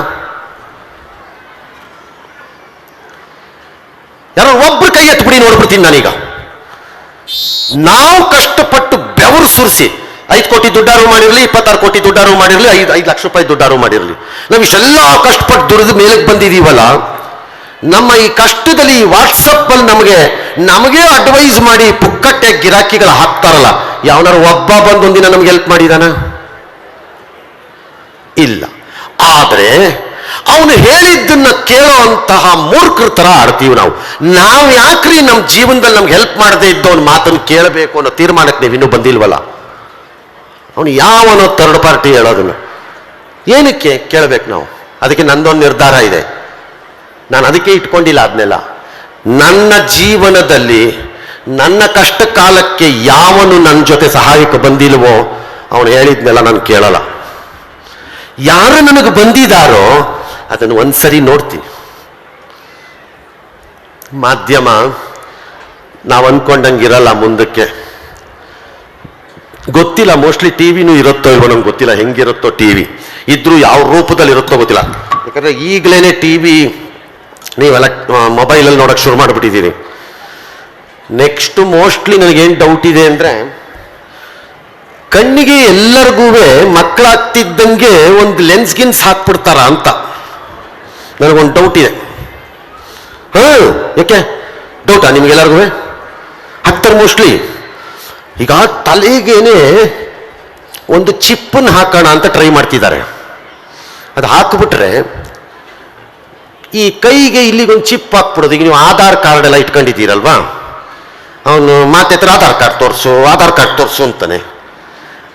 ಯಾರೋ ಒಬ್ರು ಕೈ ಎತ್ಬಿಡಿ ನೋಡ್ಬಿಡ್ತೀನಿ ನಾನೀಗ. ನಾವು ಕಷ್ಟಪಟ್ಟು ಬೆವರು ಸುರಿಸಿ, ಐದು ಕೋಟಿ ದುಡ್ಡಾರು ಮಾಡಿರಲಿ, ಇಪ್ಪತ್ತಾರು ಕೋಟಿ ದುಡ್ಡಾರು ಮಾಡಿರಲಿ, ಐದು ಐದು ಲಕ್ಷ ರೂಪಾಯಿ ದುಡ್ಡಾರು ಮಾಡಿರಲಿ. ನಾವು ಇಷ್ಟೆಲ್ಲ ಕಷ್ಟಪಟ್ಟು ದುಡಿದು ಮೇಲೆ ಬಂದಿದ್ದೀವಲ್ಲ ನಮ್ಮ ಈ ಕಷ್ಟದಲ್ಲಿ ಈ ವಾಟ್ಸಪ್ ಅಲ್ಲಿ ನಮಗೆ ನಮಗೆ ಅಡ್ವೈಸ್ ಮಾಡಿ ಪುಕ್ಕಟ್ಟೆ ಗಿರಾಕಿಗಳು ಹಾಕ್ತಾರಲ್ಲ, ಯಾವನಾರು ಒಬ್ಬ ಬಂದು ಒಂದಿನ ನಮ್ಗೆ ಹೆಲ್ಪ್ ಮಾಡಿದಾನ? ಇಲ್ಲ. ಆದ್ರೆ, ಅವನು ಹೇಳಿದ್ದನ್ನ ಅಂತಹ ಮೂರ್ಖರ ತರ ಆಡ್ತೀವಿ ನಾವು. ನಾವು ಯಾಕ್ರಿ ನಮ್ಮ ಜೀವನದಲ್ಲಿ ನಮ್ಗೆ ಹೆಲ್ಪ್ ಮಾಡದೇ ಇದ್ದವನ ಮಾತನ್ನು ಕೇಳಬೇಕು ಅನ್ನೋ ತೀರ್ಮಾನಕ್ಕೆ ನೀವು ಇನ್ನೂ ಬಂದಿಲ್ವಲ್ಲ? ಅವನು ಯಾವನೋ ಥರ್ಡ್ ಪಾರ್ಟಿ ಹೇಳೋದನ್ನು. ಏನಕ್ಕೆ ಕೇಳಬೇಕು ನಾವು? ಅದಕ್ಕೆ ನಂದೊಂದು ನಿರ್ಧಾರ ಇದೆ. ನಾನು ಅದಕ್ಕೆ ಇಟ್ಕೊಂಡಿಲ್ಲ ಅದನ್ನೆಲ್ಲ. ನನ್ನ ಜೀವನದಲ್ಲಿ, ನನ್ನ ಕಷ್ಟ ಕಾಲಕ್ಕೆ ಯಾವನು ನನ್ನ ಜೊತೆ ಸಹಾಯಕ್ಕೆ ಬಂದಿಲ್ವೋ, ಅವನು ಹೇಳಿದ್ನೆಲ್ಲ ನಾನು ಕೇಳಲ್ಲ. ಯಾರು ನನಗೆ ಬಂದಿದ್ದಾರೋ ಅದನ್ನು ಒಂದ್ಸರಿ ನೋಡ್ತೀನಿ. ಮಾಧ್ಯಮ, ನಾವು ಅನ್ಕೊಂಡಂಗಿರಲ್ಲ ಮುಂದಕ್ಕೆ. ಗೊತ್ತಿಲ್ಲ, ಮೋಸ್ಟ್ಲಿ ಟಿವಿನೂ ಇರುತ್ತೋ ಇಲ್ವೋ ನಮ್ಗೆ ಗೊತ್ತಿಲ್ಲ, ಹೆಂಗಿರುತ್ತೋ ಟಿವಿ. ಇದ್ರೂ ಯಾವ ರೂಪದಲ್ಲಿ ಇರುತ್ತೋ ಗೊತ್ತಿಲ್ಲ. ಯಾಕಂದ್ರೆ ಈಗಲೇ ಟಿವಿ ಎಲೆಕ್ ಮೊಬೈಲಲ್ಲಿ ನೋಡೋಕೆ ಶುರು ಮಾಡಿಬಿಟ್ಟಿದ್ದೀರಿ. ನೆಕ್ಸ್ಟ್ ಮೋಸ್ಟ್ಲಿ ನನಗೇನು ಡೌಟ್ ಇದೆ ಅಂದರೆ, ಕಣ್ಣಿಗೆ ಎಲ್ಲರಿಗೂ ಮಕ್ಕಳಾಗ್ತಿದ್ದಂಗೆ ಒಂದು ಲೆನ್ಸ್ ಗಿನ್ಸ್ ಹಾಕ್ಬಿಡ್ತಾರ ಅಂತ. ನನಗೊಂದು ಡೌಟ್ ಇದೆ. ಹಾಂ, ಯಾಕೆ? ಡೌಟಾ ನಿಮಗೆಲ್ಲರಿಗೂ ಹಾಕ್ತಾರೆ ಮೋಸ್ಟ್ಲಿ ಈಗ ತಲೆಗೇನೆ ಒಂದು ಚಿಪ್ಪನ್ನು ಹಾಕೋಣ ಅಂತ ಟ್ರೈ ಮಾಡ್ತಿದ್ದಾರೆ. ಅದು ಹಾಕಿಬಿಟ್ರೆ ಈ ಕೈಗೆ ಇಲ್ಲಿಗೊಂದು ಚಿಪ್ ಹಾಕ್ಬಿಡೋದು. ಈಗ ನೀವು ಆಧಾರ್ ಕಾರ್ಡ್ ಎಲ್ಲ ಇಟ್ಕೊಂಡಿದ್ದೀರಲ್ವಾ? ಅವನು ಮಾತೆತ್ರ ಆಧಾರ್ ಕಾರ್ಡ್ ತೋರಿಸು, ಆಧಾರ್ ಕಾರ್ಡ್ ತೋರಿಸು ಅಂತಾನೆ.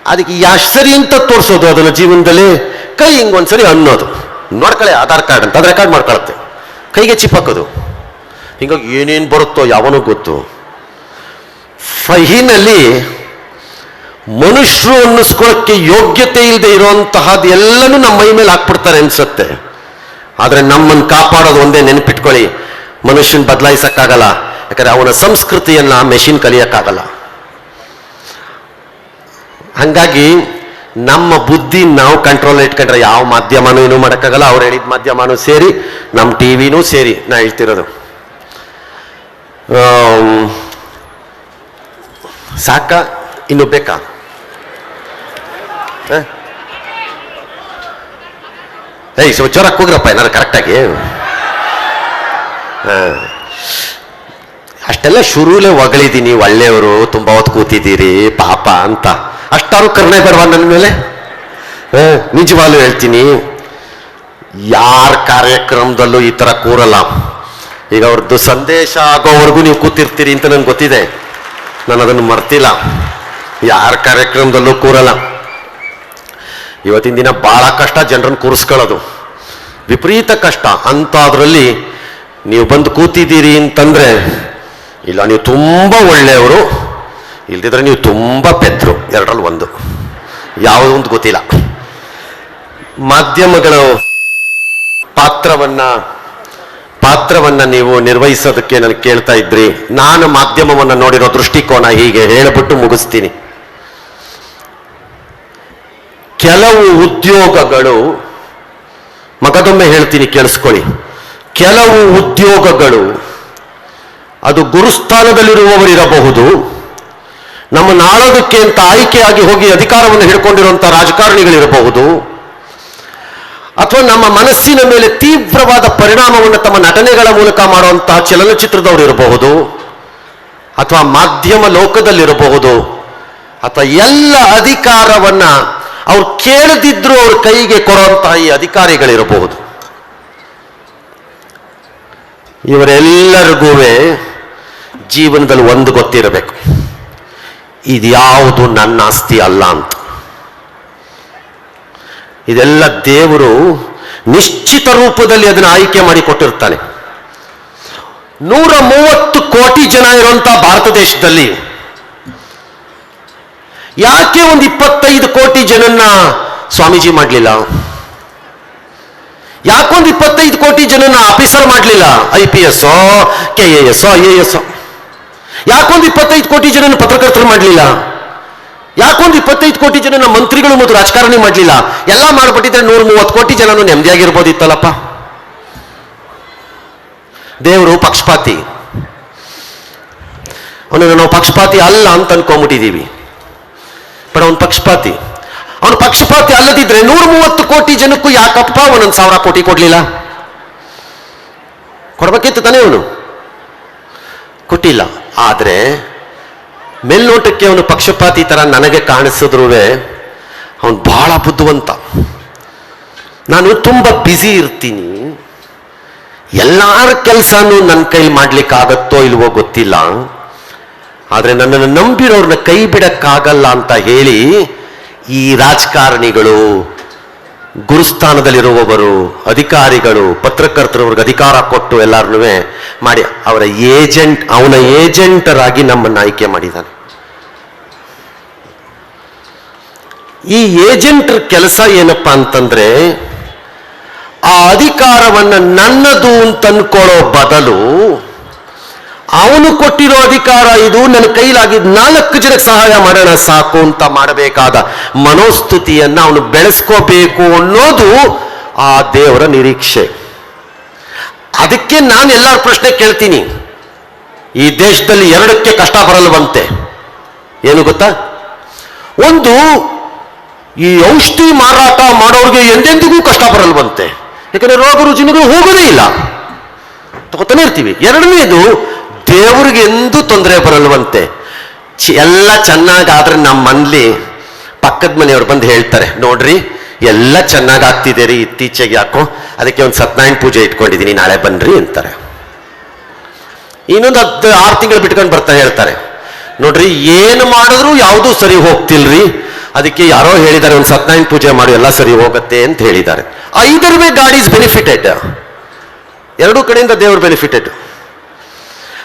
ಅದಕ್ಕೆ ಎಷ್ಟು ಸರಿ ಅಂತ ತೋರಿಸೋದು ಅದನ್ನು ಜೀವನದಲ್ಲಿ? ಕೈ ಹಿಂಗೊಂದ್ಸರಿ ಅನ್ನೋದು. ನೋಡ್ಕೊಳ್ಳಿ ಆಧಾರ್ ಕಾರ್ಡ್ ಅಂತ ಅದು ರೆಕಾರ್ಡ್ ಮಾಡ್ಕೊಳತ್ತೆ. ಕೈಗೆ ಚಿಪ್ ಹಾಕೋದು. ಹಿಂಗಾಗಿ ಏನೇನು ಬರುತ್ತೋ ಯಾವನೂ ಗೊತ್ತು. ಫಹಿನಲ್ಲಿ ಮನುಷ್ಯರು ಅನ್ನಿಸ್ಕೊಳ್ಳೋಕ್ಕೆ ಯೋಗ್ಯತೆ ಇಲ್ಲದೆ ಇರುವಂತಹದ್ದು ಎಲ್ಲನೂ ನಮ್ಮ ಮೈ ಮೇಲೆ ಹಾಕ್ಬಿಡ್ತಾರೆ ಅನ್ಸುತ್ತೆ. ಆದರೆ ನಮ್ಮನ್ನು ಕಾಪಾಡೋದು ಒಂದೇ ನೆನಪಿಟ್ಕೊಳ್ಳಿ. ಮನುಷ್ಯನ ಬದಲಾಯಿಸಕ್ಕಾಗಲ್ಲ. ಯಾಕಂದ್ರೆ ಅವನ ಸಂಸ್ಕೃತಿಯನ್ನ ಮೆಷಿನ್ ಕಲಿಯಕ್ಕಾಗಲ್ಲ. ಹಾಗಾಗಿ ನಮ್ಮ ಬುದ್ಧಿ ನಾವು ಕಂಟ್ರೋಲ್ ಇಟ್ಕೊಂಡ್ರೆ ಯಾವ ಮಾಧ್ಯಮನೂ ಏನೂ ಮಾಡೋಕ್ಕಾಗಲ್ಲ. ಅವ್ರು ಹೇಳಿದ ಮಾಧ್ಯಮನೂ ಸೇರಿ ನಮ್ಮ ಟಿವಿನೂ ಸೇರಿ. ನಾ ಹೇಳ್ತಿರೋದು. ಸಾಕ? ಇನ್ನು ಬೇಕಾ? ಏಯ್, ಸ್ವಲ್ಪ ಜ್ವರಕ್ಕೆ ಕೂಗ್ರಪ್ಪ ಏನಾರು ಕರೆಕ್ಟಾಗಿ ಅಷ್ಟೆಲ್ಲ ಶುರುಲೇ ಹೊಗಳಿದ್ದೀನಿ ಒಳ್ಳೆಯವರು ತುಂಬ ಹೊತ್ತು ಕೂತಿದ್ದೀರಿ, ಪಾಪ ಅಂತ. ಅಷ್ಟಾರು ಕರುಣೆ ಬೇಡವಾ ನನ್ನ ಮೇಲೆ? ಹಾಂ, ನಿಜವಾಗ್ಲೂ ಹೇಳ್ತೀನಿ. ಯಾರ ಕಾರ್ಯಕ್ರಮದಲ್ಲೂ ಈ ಥರ ಕೂರಲ್ಲ. ಈಗ ಅವ್ರದ್ದು ಸಂದೇಶ ಆಗೋವರೆಗೂ ನೀವು ಕೂತಿರ್ತೀರಿ ಅಂತ ನನಗೆ ಗೊತ್ತಿದೆ. ನಾನು ಅದನ್ನು ಮರ್ತಿಲ್ಲ. ಯಾರ ಕಾರ್ಯಕ್ರಮದಲ್ಲೂ ಕೂರಲ್ಲ. ಇವತ್ತಿನ ದಿನ ಬಹಳ ಕಷ್ಟ ಜನರನ್ನು ಕೂರಿಸ್ಕೊಳ್ಳೋದು. ವಿಪರೀತ ಕಷ್ಟ. ಅಂಥದ್ರಲ್ಲಿ ನೀವು ಬಂದು ಕೂತಿದ್ದೀರಿ ಅಂತಂದ್ರೆ, ಇಲ್ಲ, ನೀವು ತುಂಬ ಒಳ್ಳೆಯವರು, ಇಲ್ದಿದ್ರೆ ನೀವು ತುಂಬ ಪೆದ್ರು, ಎರಡರಲ್ಲಿ ಒಂದು. ಯಾವುದೂ ಒಂದು ಗೊತ್ತಿಲ್ಲ. ಮಾಧ್ಯಮಗಳು ಪಾತ್ರವನ್ನ ಪಾತ್ರವನ್ನ ನೀವು ನಿರ್ವಹಿಸೋದಕ್ಕೆ ನನಗೆ ಕೇಳ್ತಾ ಇದ್ರಿ. ನಾನು ಮಾಧ್ಯಮವನ್ನು ನೋಡಿರೋ ದೃಷ್ಟಿಕೋನ ಹೀಗೆ ಹೇಳಿಬಿಟ್ಟು ಮುಗಿಸ್ತೀನಿ. ಕೆಲವು ಉದ್ಯೋಗಗಳು, ಮಗದೊಮ್ಮೆ ಹೇಳ್ತೀನಿ ಕೇಳಿಸ್ಕೊಳ್ಳಿ. ಕೆಲವು ಉದ್ಯೋಗಗಳು, ಅದು ಗುರುಸ್ಥಾನದಲ್ಲಿರುವವರಿರಬಹುದು. ನಮ್ಮ ನಾಳೋದಕ್ಕೆ ಅಂತ ಆಯ್ಕೆಯಾಗಿ ಹೋಗಿ ಅಧಿಕಾರವನ್ನು ಹಿಡ್ಕೊಂಡಿರುವಂಥ ರಾಜಕಾರಣಿಗಳಿರಬಹುದು. ಅಥವಾ ನಮ್ಮ ಮನಸ್ಸಿನ ಮೇಲೆ ತೀವ್ರವಾದ ಪರಿಣಾಮವನ್ನು ತಮ್ಮ ನಟನೆಗಳ ಮೂಲಕ ಮಾಡುವಂತಹ ಚಲನಚಿತ್ರದವರು ಇರಬಹುದು ಅಥವಾ ಮಾಧ್ಯಮ ಲೋಕದಲ್ಲಿರಬಹುದು. ಅಥವಾ ಎಲ್ಲ ಅಧಿಕಾರವನ್ನ ಅವ್ರು ಕೇಳದಿದ್ರು ಅವ್ರ ಕೈಗೆ ಕೊಡುವಂತಹ ಈ ಅಧಿಕಾರಿಗಳಿರಬಹುದು. ಇವರೆಲ್ಲರಿಗೂ ಜೀವನದಲ್ಲಿ ಒಂದು ಗೊತ್ತಿರಬೇಕು. ಇದ್ಯಾವುದು ನನ್ನ ಆಸ್ತಿ ಅಲ್ಲ ಅಂತ. ಇದೆಲ್ಲ ದೇವರು ನಿಶ್ಚಿತ ರೂಪದಲ್ಲಿ ಅದನ್ನು ಆಯ್ಕೆ ಮಾಡಿ ಕೊಟ್ಟಿರ್ತಾನೆ. ನೂರ ಮೂವತ್ತು ಕೋಟಿ ಜನ ಇರುವಂತಹ ಭಾರತ ದೇಶದಲ್ಲಿ ಯಾಕೆ ಒಂದು ಇಪ್ಪತ್ತೈದು ಕೋಟಿ ಜನನ್ನ ಸ್ವಾಮೀಜಿ ಮಾಡಲಿಲ್ಲ? ಯಾಕೊಂದು ಇಪ್ಪತ್ತೈದು ಕೋಟಿ ಜನನ ಆಫೀಸರ್ ಮಾಡಲಿಲ್ಲ? I P S K A S I A S ಯಾಕೊಂದು ಇಪ್ಪತ್ತೈದು ಕೋಟಿ ಜನನ ಪತ್ರಕರ್ತರು ಮಾಡಲಿಲ್ಲ? ಯಾಕೊಂದು ಇಪ್ಪತ್ತೈದು ಕೋಟಿ ಜನನ ಮಂತ್ರಿಗಳು ಮತ್ತು ರಾಜಕಾರಣಿ ಮಾಡಲಿಲ್ಲ? ಎಲ್ಲ ಮಾಡ್ಬಿಟ್ಟಿದ್ರೆ ನೂರ ಮೂವತ್ತು ಕೋಟಿ ಜನನು ನೆಮ್ಮದಿಯಾಗಿರ್ಬೋದಿತ್ತಲ್ಲಪ್ಪ. ದೇವರು ಪಕ್ಷಪಾತಿ. ಅವನನ್ನು ನಾವು ಪಕ್ಷಪಾತಿ ಅಲ್ಲ ಅಂತ ಅನ್ಕೊಂಬಿಟ್ಟಿದ್ದೀವಿ ಬಟ್ ಅವನು ಪಕ್ಷಪಾತಿ. ಅವನು ಪಕ್ಷಪಾತಿ ಅಲ್ಲದಿದ್ರೆ ನೂರ ಮೂವತ್ತು ಕೋಟಿ ಜನಕ್ಕೂ ಯಾಕಪ್ಪ ಒಂದೊಂದು ಸಾವಿರ ಕೋಟಿ ಕೊಡ್ಲಿಲ್ಲ? ಕೊಡಬೇಕಿತ್ತು ತಾನೇ ಅವನು? ಕೊಟ್ಟಿಲ್ಲ. ಆದರೆ ಮೇಲ್ನೋಟಕ್ಕೆ ಅವನು ಪಕ್ಷಪಾತಿ ತರ ನನಗೆ ಕಾಣಿಸಿದ್ರು ಅವನು ಬಹಳ ಬುದ್ಧಿವಂತ. ನಾನು ತುಂಬಾ ಬ್ಯುಸಿ ಇರ್ತೀನಿ. ಎಲ್ಲಾರ ಕೆಲಸನೂ ನನ್ನ ಕೈಲಿ ಮಾಡ್ಲಿಕ್ಕಾಗತ್ತೋ ಇಲ್ವೋ ಗೊತ್ತಿಲ್ಲ. ಆದ್ರೆ ನನ್ನನ್ನು ನಂಬಿರೋರನ್ನ ಕೈ ಬಿಡಕ್ಕಾಗಲ್ಲ ಅಂತ ಹೇಳಿ ಈ ರಾಜಕಾರಣಿಗಳು, ಗುರುಸ್ಥಾನದಲ್ಲಿರುವವರು, ಅಧಿಕಾರಿಗಳು, ಪತ್ರಕರ್ತರವ್ರಿಗೆ ಅಧಿಕಾರ ಕೊಟ್ಟು ಎಲ್ಲಾರನ್ನೂ ಮಾಡಿ, ಅವರ ಏಜೆಂಟ್, ಅವನ ಏಜೆಂಟರಾಗಿ ನಮ್ಮನ್ನು ಆಯ್ಕೆ ಮಾಡಿದ್ದಾನೆ. ಈ ಏಜೆಂಟ್ರ ಕೆಲಸ ಏನಪ್ಪ ಅಂತಂದ್ರೆ, ಆ ಅಧಿಕಾರವನ್ನು ನನ್ನದು ಅಂತ ಅನ್ಕೊಳ್ಳೋ ಬದಲು ಅವನು ಕೊಟ್ಟಿರೋ ಅಧಿಕಾರ ಇದು, ನನ್ನ ಕೈಲಾಗಿದ್ದು ನಾಲ್ಕು ಜನಕ್ಕೆ ಸಹಾಯ ಮಾಡೋಣ, ಸಾಕು ಅಂತ ಮಾಡಬೇಕಾದ ಮನೋಸ್ಥಿತಿಯನ್ನು ಅವನು ಬೆಳೆಸ್ಕೋಬೇಕು ಅನ್ನೋದು ಆ ದೇವರ ನಿರೀಕ್ಷೆ. ಅದಕ್ಕೆ ನಾನು ಎಲ್ಲರ ಪ್ರಶ್ನೆ ಕೇಳ್ತೀನಿ. ಈ ದೇಶದಲ್ಲಿ ಎರಡಕ್ಕೆ ಕಷ್ಟ ಬರಲ್ವಂತೆ. ಏನು ಗೊತ್ತಾ? ಒಂದು, ಈ ಔಷಧಿ ಮಾರಾಟ ಮಾಡೋರಿಗೆ ಎಂದೆಂದಿಗೂ ಕಷ್ಟ ಬರಲ್ವಂತೆ. ಯಾಕಂದ್ರೆ ರೋಗ ರುಜಿನಗಳು ಹೋಗೋದೇ ಇಲ್ಲ. ತಗೋತಾನೆ ಇರ್ತೀವಿ. ಎರಡನೇದು ದೇವರಿಗೆ ಎಂದೂ ತೊಂದರೆ ಬರಲ್ವಂತೆ. ಎಲ್ಲ ಚೆನ್ನಾಗಾದ್ರೆ ನಮ್ಮ ಮನೇಲಿ ಪಕ್ಕದ ಮನೆಯವ್ರು ಬಂದು ಹೇಳ್ತಾರೆ, ನೋಡ್ರಿ, ಎಲ್ಲ ಚೆನ್ನಾಗಿ ಆಗ್ತಿದೆ ರೀ ಇತ್ತೀಚೆಗೆ ಯಾಕೋ, ಅದಕ್ಕೆ ಒಂದು ಸತ್ಯನಾರಾಯಣ ಪೂಜೆ ಇಟ್ಕೊಂಡಿದ್ದೀನಿ ನಾಳೆ ಬನ್ರಿ ಅಂತಾರೆ. ಇನ್ನೊಂದು ಹತ್ತು ಆರು ತಿಂಗಳು ಬಿಟ್ಕೊಂಡು ಬರ್ತಾ ಹೇಳ್ತಾರೆ. ನೋಡ್ರಿ, ಏನು ಮಾಡಿದ್ರು ಯಾವುದೂ ಸರಿ ಹೋಗ್ತಿಲ್ರಿ, ಅದಕ್ಕೆ ಯಾರೋ ಹೇಳಿದ್ದಾರೆ ಒಂದು ಸತ್ಯನಾರಾಯಣ ಪೂಜೆ ಮಾಡಿ, ಎಲ್ಲ ಸರಿ ಹೋಗುತ್ತೆ ಅಂತ ಹೇಳಿದ್ದಾರೆ. Either way God is benefited ಎರಡೂ ಕಡೆಯಿಂದ ದೇವರು ಬೆನಿಫಿಟೆಡ್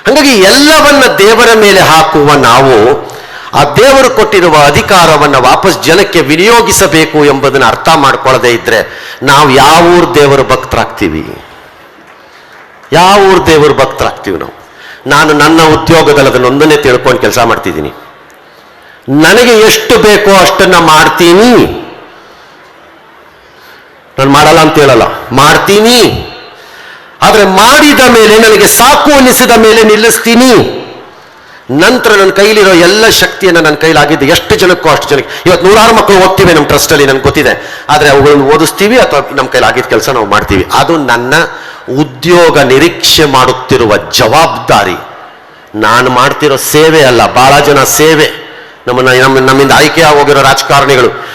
ಹಾಗಾಗಿ ಎಲ್ಲವನ್ನ ದೇವರ ಮೇಲೆ ಹಾಕುವ ನಾವು, ಆ ದೇವರು ಕೊಟ್ಟಿರುವ ಅಧಿಕಾರವನ್ನ ವಾಪಸ್ ಜನಕ್ಕೆ ವಿನಿಯೋಗಿಸಬೇಕು ಎಂಬುದನ್ನು ಅರ್ಥ ಮಾಡ್ಕೊಳ್ಳದೆ ಇದ್ರೆ ನಾವು ಯಾವ ಊರ್ ದೇವರ ಭಕ್ತರಾಗ್ತೀವಿ? ಯಾವ ಊರ್ ದೇವರ ಭಕ್ತರಾಗ್ತೀವಿ ನಾವು? ನಾನು ನನ್ನ ಉದ್ಯೋಗದಲ್ಲಿ ಅದನ್ನು ಒಂದನ್ನೇ ತಿಳ್ಕೊಂಡು ಕೆಲಸ ಮಾಡ್ತಿದ್ದೀನಿ. ನನಗೆ ಎಷ್ಟು ಬೇಕೋ ಅಷ್ಟನ್ನ ಮಾಡ್ತೀನಿ. ನಾನು ಮಾಡಲ್ಲ ಅಂತ ಹೇಳಲ್ಲ. ಮಾಡ್ತೀನಿ. ಆದ್ರೆ ಮಾಡಿದ ಮೇಲೆ ನನಗೆ ಸಾಕು ಅನ್ನಿಸಿದ ಮೇಲೆ ನಿಲ್ಲಿಸ್ತೀನಿ. ನಂತರ ನನ್ನ ಕೈಲಿರೋ ಎಲ್ಲ ಶಕ್ತಿಯನ್ನು ನನ್ನ ಕೈಲಾಗಿದ್ದು ಎಷ್ಟು ಜನಕ್ಕೂ ಅಷ್ಟು ಜನಕ್ಕೆ. ಇವತ್ತು ನೂರಾರು ಮಕ್ಕಳು ಓದ್ತೀವಿ ನಮ್ಮ ಟ್ರಸ್ಟಲ್ಲಿ, ನನಗೆ ಗೊತ್ತಿದೆ. ಆದರೆ ಅವುಗಳನ್ನು ಓದಿಸ್ತೀವಿ ಅಥವಾ ನಮ್ಮ ಕೈಲಾಗಿದ್ದ ಕೆಲಸ ನಾವು ಮಾಡ್ತೀವಿ. ಅದು ನನ್ನ ಉದ್ಯೋಗ ನಿರೀಕ್ಷೆ ಮಾಡುತ್ತಿರುವ ಜವಾಬ್ದಾರಿ. ನಾನು ಮಾಡ್ತಿರೋ ಸೇವೆ ಅಲ್ಲ ಬಹಳ ಜನ ಸೇವೆ. ನಮ್ಮನ್ನ, ನಮ್ಮ, ನಮ್ಮಿಂದ ಆಯ್ಕೆ ಆಗೋಗಿರೋ ರಾಜಕಾರಣಿಗಳು.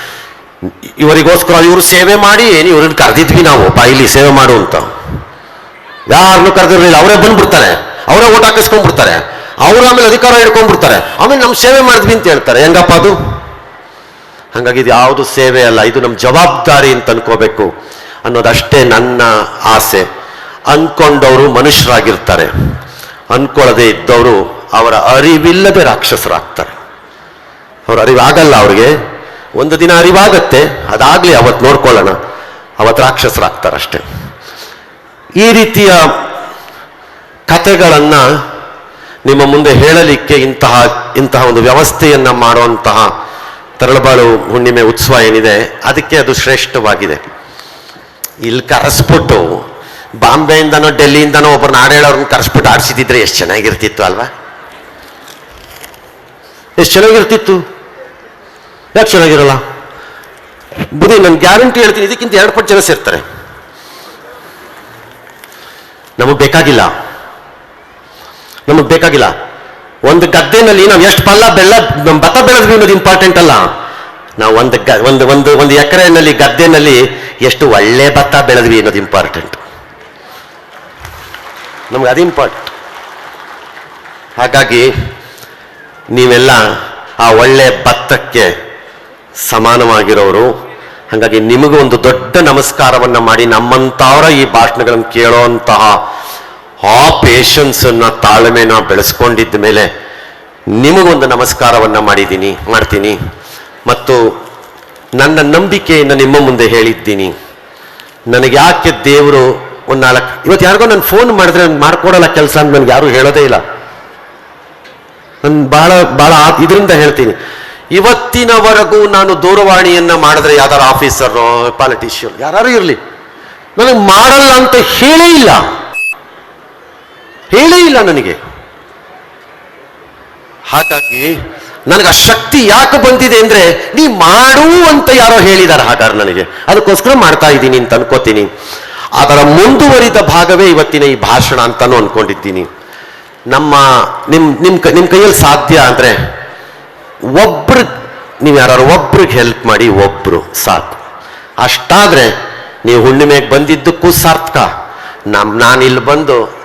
ಇವರಿಗೋಸ್ಕರ ಇವರು ಸೇವೆ ಮಾಡಿ ಇವ್ರನ್ನ ಕರೆದಿದ್ವಿ ನಾವು, ಬಾಯಿಲಿ ಸೇವೆ ಮಾಡು ಯಾರನ್ನು ಕರೆದಿರಲಿಲ್ಲ. ಅವರೇ ಬಂದ್ಬಿಡ್ತಾರೆ. ಅವರೇ ಓಟ್ ಹಾಕಿಸ್ಕೊಂಡ್ಬಿಡ್ತಾರೆ. ಅವರು ಆಮೇಲೆ ಅಧಿಕಾರ ಹಿಡ್ಕೊಂಡ್ಬಿಡ್ತಾರೆ. ಆಮೇಲೆ ನಮ್ಮ ಸೇವೆ ಮಾಡಿದ್ವಿ ಅಂತ ಹೇಳ್ತಾರೆ. ಹೆಂಗಪ್ಪ ಅದು? ಹಾಗಾಗಿ ಇದು ಯಾವುದು ಸೇವೆ ಅಲ್ಲ. ಇದು ನಮ್ಮ ಜವಾಬ್ದಾರಿ ಅಂತ ಅನ್ಕೋಬೇಕು. ಅನ್ನೋದಷ್ಟೇ ನನ್ನ ಆಸೆ. ಅನ್ಕೊಂಡವರು ಮನುಷ್ಯರಾಗಿರ್ತಾರೆ. ಅನ್ಕೊಳ್ಳದೆ ಇದ್ದವರು ಅವರ ಅರಿವಿಲ್ಲದೆ ರಾಕ್ಷಸರಾಗ್ತಾರೆ. ಅವ್ರ ಅರಿವಾಗಲ್ಲ ಅವ್ರಿಗೆ. ಒಂದು ದಿನ ಅರಿವಾಗತ್ತೆ. ಅದಾಗಲಿ ಅವತ್ತು ನೋಡ್ಕೊಳ್ಳೋಣ. ಅವತ್ತು ರಾಕ್ಷಸರಾಗ್ತಾರಷ್ಟೇ. ಈ ರೀತಿಯ ಕಥೆಗಳನ್ನು ನಿಮ್ಮ ಮುಂದೆ ಹೇಳಲಿಕ್ಕೆ ಇಂತಹ ಇಂತಹ ಒಂದು ವ್ಯವಸ್ಥೆಯನ್ನು ಮಾಡುವಂತಹ ತರಳಬಾಳು ಹುಣ್ಣಿಮೆ ಉತ್ಸವ ಏನಿದೆ, ಅದಕ್ಕೆ ಅದು ಶ್ರೇಷ್ಠವಾಗಿದೆ. ಇಲ್ಲಿ ಕರೆಸ್ಬಿಟ್ಟು ಬಾಂಬೆಯಿಂದನೋ ಡೆಲ್ಲಿಯಿಂದನೋ ಒಬ್ಬರು ಹಾಡೇಳೋರ್ನ ಕರೆಸ್ಬಿಟ್ಟು ಆಡಿಸಿದ್ರೆ ಎಷ್ಟು ಚೆನ್ನಾಗಿರ್ತಿತ್ತು ಅಲ್ವಾ? ಎಷ್ಟು ಚೆನ್ನಾಗಿರ್ತಿತ್ತು? ಯಾಕೆ ಚೆನ್ನಾಗಿರಲ್ಲ? ಬುದ್ಧಿ, ನಾನು ಗ್ಯಾರಂಟಿ ಹೇಳ್ತೀನಿ, ಇದಕ್ಕಿಂತ ಎರಡು ಪಟ್ಟು ಜನ ಸೇರ್ತಾರೆ. ನಮಗೆ ಬೇಕಾಗಿಲ್ಲ. ನಮಗೆ ಬೇಕಾಗಿಲ್ಲ. ಒಂದು ಗದ್ದೆನಲ್ಲಿ ನಾವು ಎಷ್ಟು ಪಲ್ಲ ಬೆಲ್ಲ ಭತ್ತ ಬೆಳೆದ್ವಿ ಅನ್ನೋದು ಇಂಪಾರ್ಟೆಂಟ್ ಅಲ್ಲ. ನಾವು ಒಂದು ಗ ಒಂದು ಒಂದು ಒಂದು ಎಕರೆನಲ್ಲಿ ಗದ್ದೆನಲ್ಲಿ ಎಷ್ಟು ಒಳ್ಳೆ ಭತ್ತ ಬೆಳೆದ್ವಿ ಅನ್ನೋದು ಇಂಪಾರ್ಟೆಂಟ್ ನಮ್ಗೆ ಅದು ಇಂಪಾರ್ಟೆಂಟ್ ಹಾಗಾಗಿ ನೀವೆಲ್ಲ ಆ ಒಳ್ಳೆ ಭತ್ತಕ್ಕೆ ಸಮಾನವಾಗಿರೋರು. ಹಾಗಾಗಿ ನಿಮಗೂ ಒಂದು ದೊಡ್ಡ ನಮಸ್ಕಾರವನ್ನ ಮಾಡಿ ನಮ್ಮಂತವರ ಈ ಭಾಷಣಗಳನ್ನು ಕೇಳೋಂತಹ ಆ ಪೇಷನ್ಸ್ ಅನ್ನ ತಾಳ್ಮೆನ ಬೆಳೆಸ್ಕೊಂಡಿದ್ದ ಮೇಲೆ ನಿಮಗೊಂದು ನಮಸ್ಕಾರವನ್ನ ಮಾಡಿದ್ದೀನಿ, ಮಾಡ್ತೀನಿ. ಮತ್ತು ನನ್ನ ನಂಬಿಕೆಯನ್ನು ನಿಮ್ಮ ಮುಂದೆ ಹೇಳಿದ್ದೀನಿ. ನನಗೆ ಯಾಕೆ ದೇವರು ಒಂದು ನಾಲ್ಕು, ಇವತ್ತು ಯಾರಿಗೋ ನಾನು ಫೋನ್ ಮಾಡಿದ್ರೆ ನಾನು ಮಾಡ್ಕೊಡಲ್ಲ ಕೆಲಸ ಅಂತ ನನಗೆ ಯಾರು ಹೇಳೋದೇ ಇಲ್ಲ. ನಾನು ಬಹಳ ಬಹಳ ಇದರಿಂದ ಹೇಳ್ತೀನಿ. ಇವತ್ತಿನವರೆಗೂ ನಾನು ದೂರವಾಣಿಯನ್ನ ಮಾಡಿದ್ರೆ ಯಾವ್ದಾರ ಆಫೀಸರ್ ಪಾಲಿಟಿಷಿಯನ್ ಯಾರು ಇರಲಿ. ನನಗೆ ಮಾಡಲ್ಲ ಅಂತ ಹೇಳೇ ಇಲ್ಲ. ಹೇಳೇ ಇಲ್ಲ ನನಗೆ. ಹಾಗಾಗಿ ನನಗೆ ಆ ಶಕ್ತಿ ಯಾಕೆ ಬಂದಿದೆ ಅಂದ್ರೆ ನೀ ಮಾಡು ಅಂತ ಯಾರೋ ಹೇಳಿದ್ದಾರೆ ಹಾಗಾದ್ರೆ ನನಗೆ. ಅದಕ್ಕೋಸ್ಕರ ಮಾಡ್ತಾ ಇದ್ದೀನಿ ಅಂತ ಅನ್ಕೋತೀನಿ. ಅದರ ಮುಂದುವರಿದ ಭಾಗವೇ ಇವತ್ತಿನ ಈ ಭಾಷಣ ಅಂತಾನು ಅನ್ಕೊಂಡಿದ್ದೀನಿ. ನಮ್ಮ ನಿಮ್ ನಿಮ್ ನಿಮ್ ಕೈಯಲ್ಲಿ ಸಾಧ್ಯ ಅಂದ್ರೆ ಒಬ್ರು, ನೀವು ಯಾರು ಒಬ್ರಿಗೆ ಹೆಲ್ಪ್ ಮಾಡಿ ಒಬ್ರು, ಸಾಕು. ಅಷ್ಟಾದ್ರೆ ನೀವು ಹುಣ್ಣಿಮೆಗೆ ಬಂದಿದ್ದಕ್ಕೂ ಸಾರ್ಥಕ. ನಮ್ಮ ನಾನು ಇಲ್ಲಿ ಬಂದು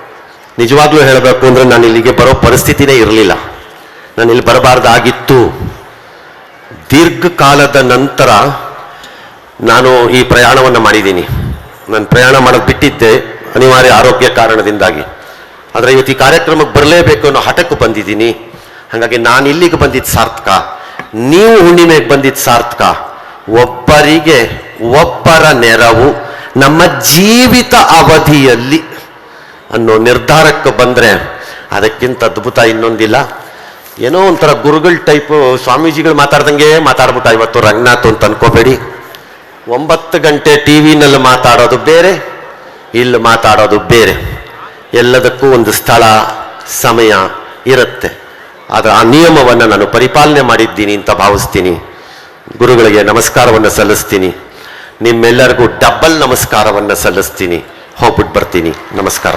ನಿಜವಾಗ್ಲೂ ಹೇಳಬೇಕು ಅಂದ್ರೆ ನಾನು ಇಲ್ಲಿಗೆ ಬರೋ ಪರಿಸ್ಥಿತಿನೇ ಇರಲಿಲ್ಲ. ನಾನು ಇಲ್ಲಿ ಬರಬಾರ್ದಾಗಿತ್ತು. ದೀರ್ಘಕಾಲದ ನಂತರ ನಾನು ಈ ಪ್ರಯಾಣವನ್ನು ಮಾಡಿದ್ದೀನಿ. ನಾನು ಪ್ರಯಾಣ ಮಾಡೋದು ಬಿಟ್ಟಿದ್ದೆ ಅನಿವಾರ್ಯ ಆರೋಗ್ಯ ಕಾರಣದಿಂದಾಗಿ. ಆದರೆ ಇವತ್ತು ಈ ಕಾರ್ಯಕ್ರಮಕ್ಕೆ ಬರಲೇಬೇಕು ಅನ್ನೋ ಹಠಕ್ಕೆ ಬಂದಿದ್ದೀನಿ. ಹಾಗಾಗಿ ನಾನು ಇಲ್ಲಿಗೆ ಬಂದಿದ್ದ ಸಾರ್ಥಕ, ನೀವು ಹುಣ್ಣಿಮೆಗೆ ಬಂದಿದ್ದ ಸಾರ್ಥಕ, ಒಬ್ಬರಿಗೆ ಒಬ್ಬರ ನೆರವು ನಮ್ಮ ಜೀವಿತ ಅವಧಿಯಲ್ಲಿ ಅನ್ನೋ ನಿರ್ಧಾರಕ್ಕೆ ಬಂದರೆ ಅದಕ್ಕಿಂತ ಅದ್ಭುತ ಇನ್ನೊಂದಿಲ್ಲ. ಏನೋ ಒಂಥರ ಗುರುಗಳ ಟೈಪು ಸ್ವಾಮೀಜಿಗಳು ಮಾತಾಡ್ದಂಗೆ ಮಾತಾಡ್ಬಿಟ್ಟ ಇವತ್ತು ರಂಗನಾಥ್ ಅಂತ ಅನ್ಕೋಬೇಡಿ. ಒಂಬತ್ತು ಗಂಟೆ ಟಿ ವಿನಲ್ಲಿ ಮಾತಾಡೋದು ಬೇರೆ, ಇಲ್ಲಿ ಮಾತಾಡೋದು ಬೇರೆ. ಎಲ್ಲದಕ್ಕೂ ಒಂದು ಸ್ಥಳ, ಸಮಯ ಇರುತ್ತೆ. ಆದರೆ ಆ ನಿಯಮವನ್ನು ನಾನು ಪರಿಪಾಲನೆ ಮಾಡಿದ್ದೀನಿ ಅಂತ ಭಾವಿಸ್ತೀನಿ. ಗುರುಗಳಿಗೆ ನಮಸ್ಕಾರವನ್ನು ಸಲ್ಲಿಸ್ತೀನಿ. ನಿಮ್ಮೆಲ್ಲರಿಗೂ ಡಬ್ಬಲ್ ನಮಸ್ಕಾರವನ್ನು ಸಲ್ಲಿಸ್ತೀನಿ. ಹೋಗ್ಬಿಟ್ಟು ಬರ್ತೀನಿ. ನಮಸ್ಕಾರ.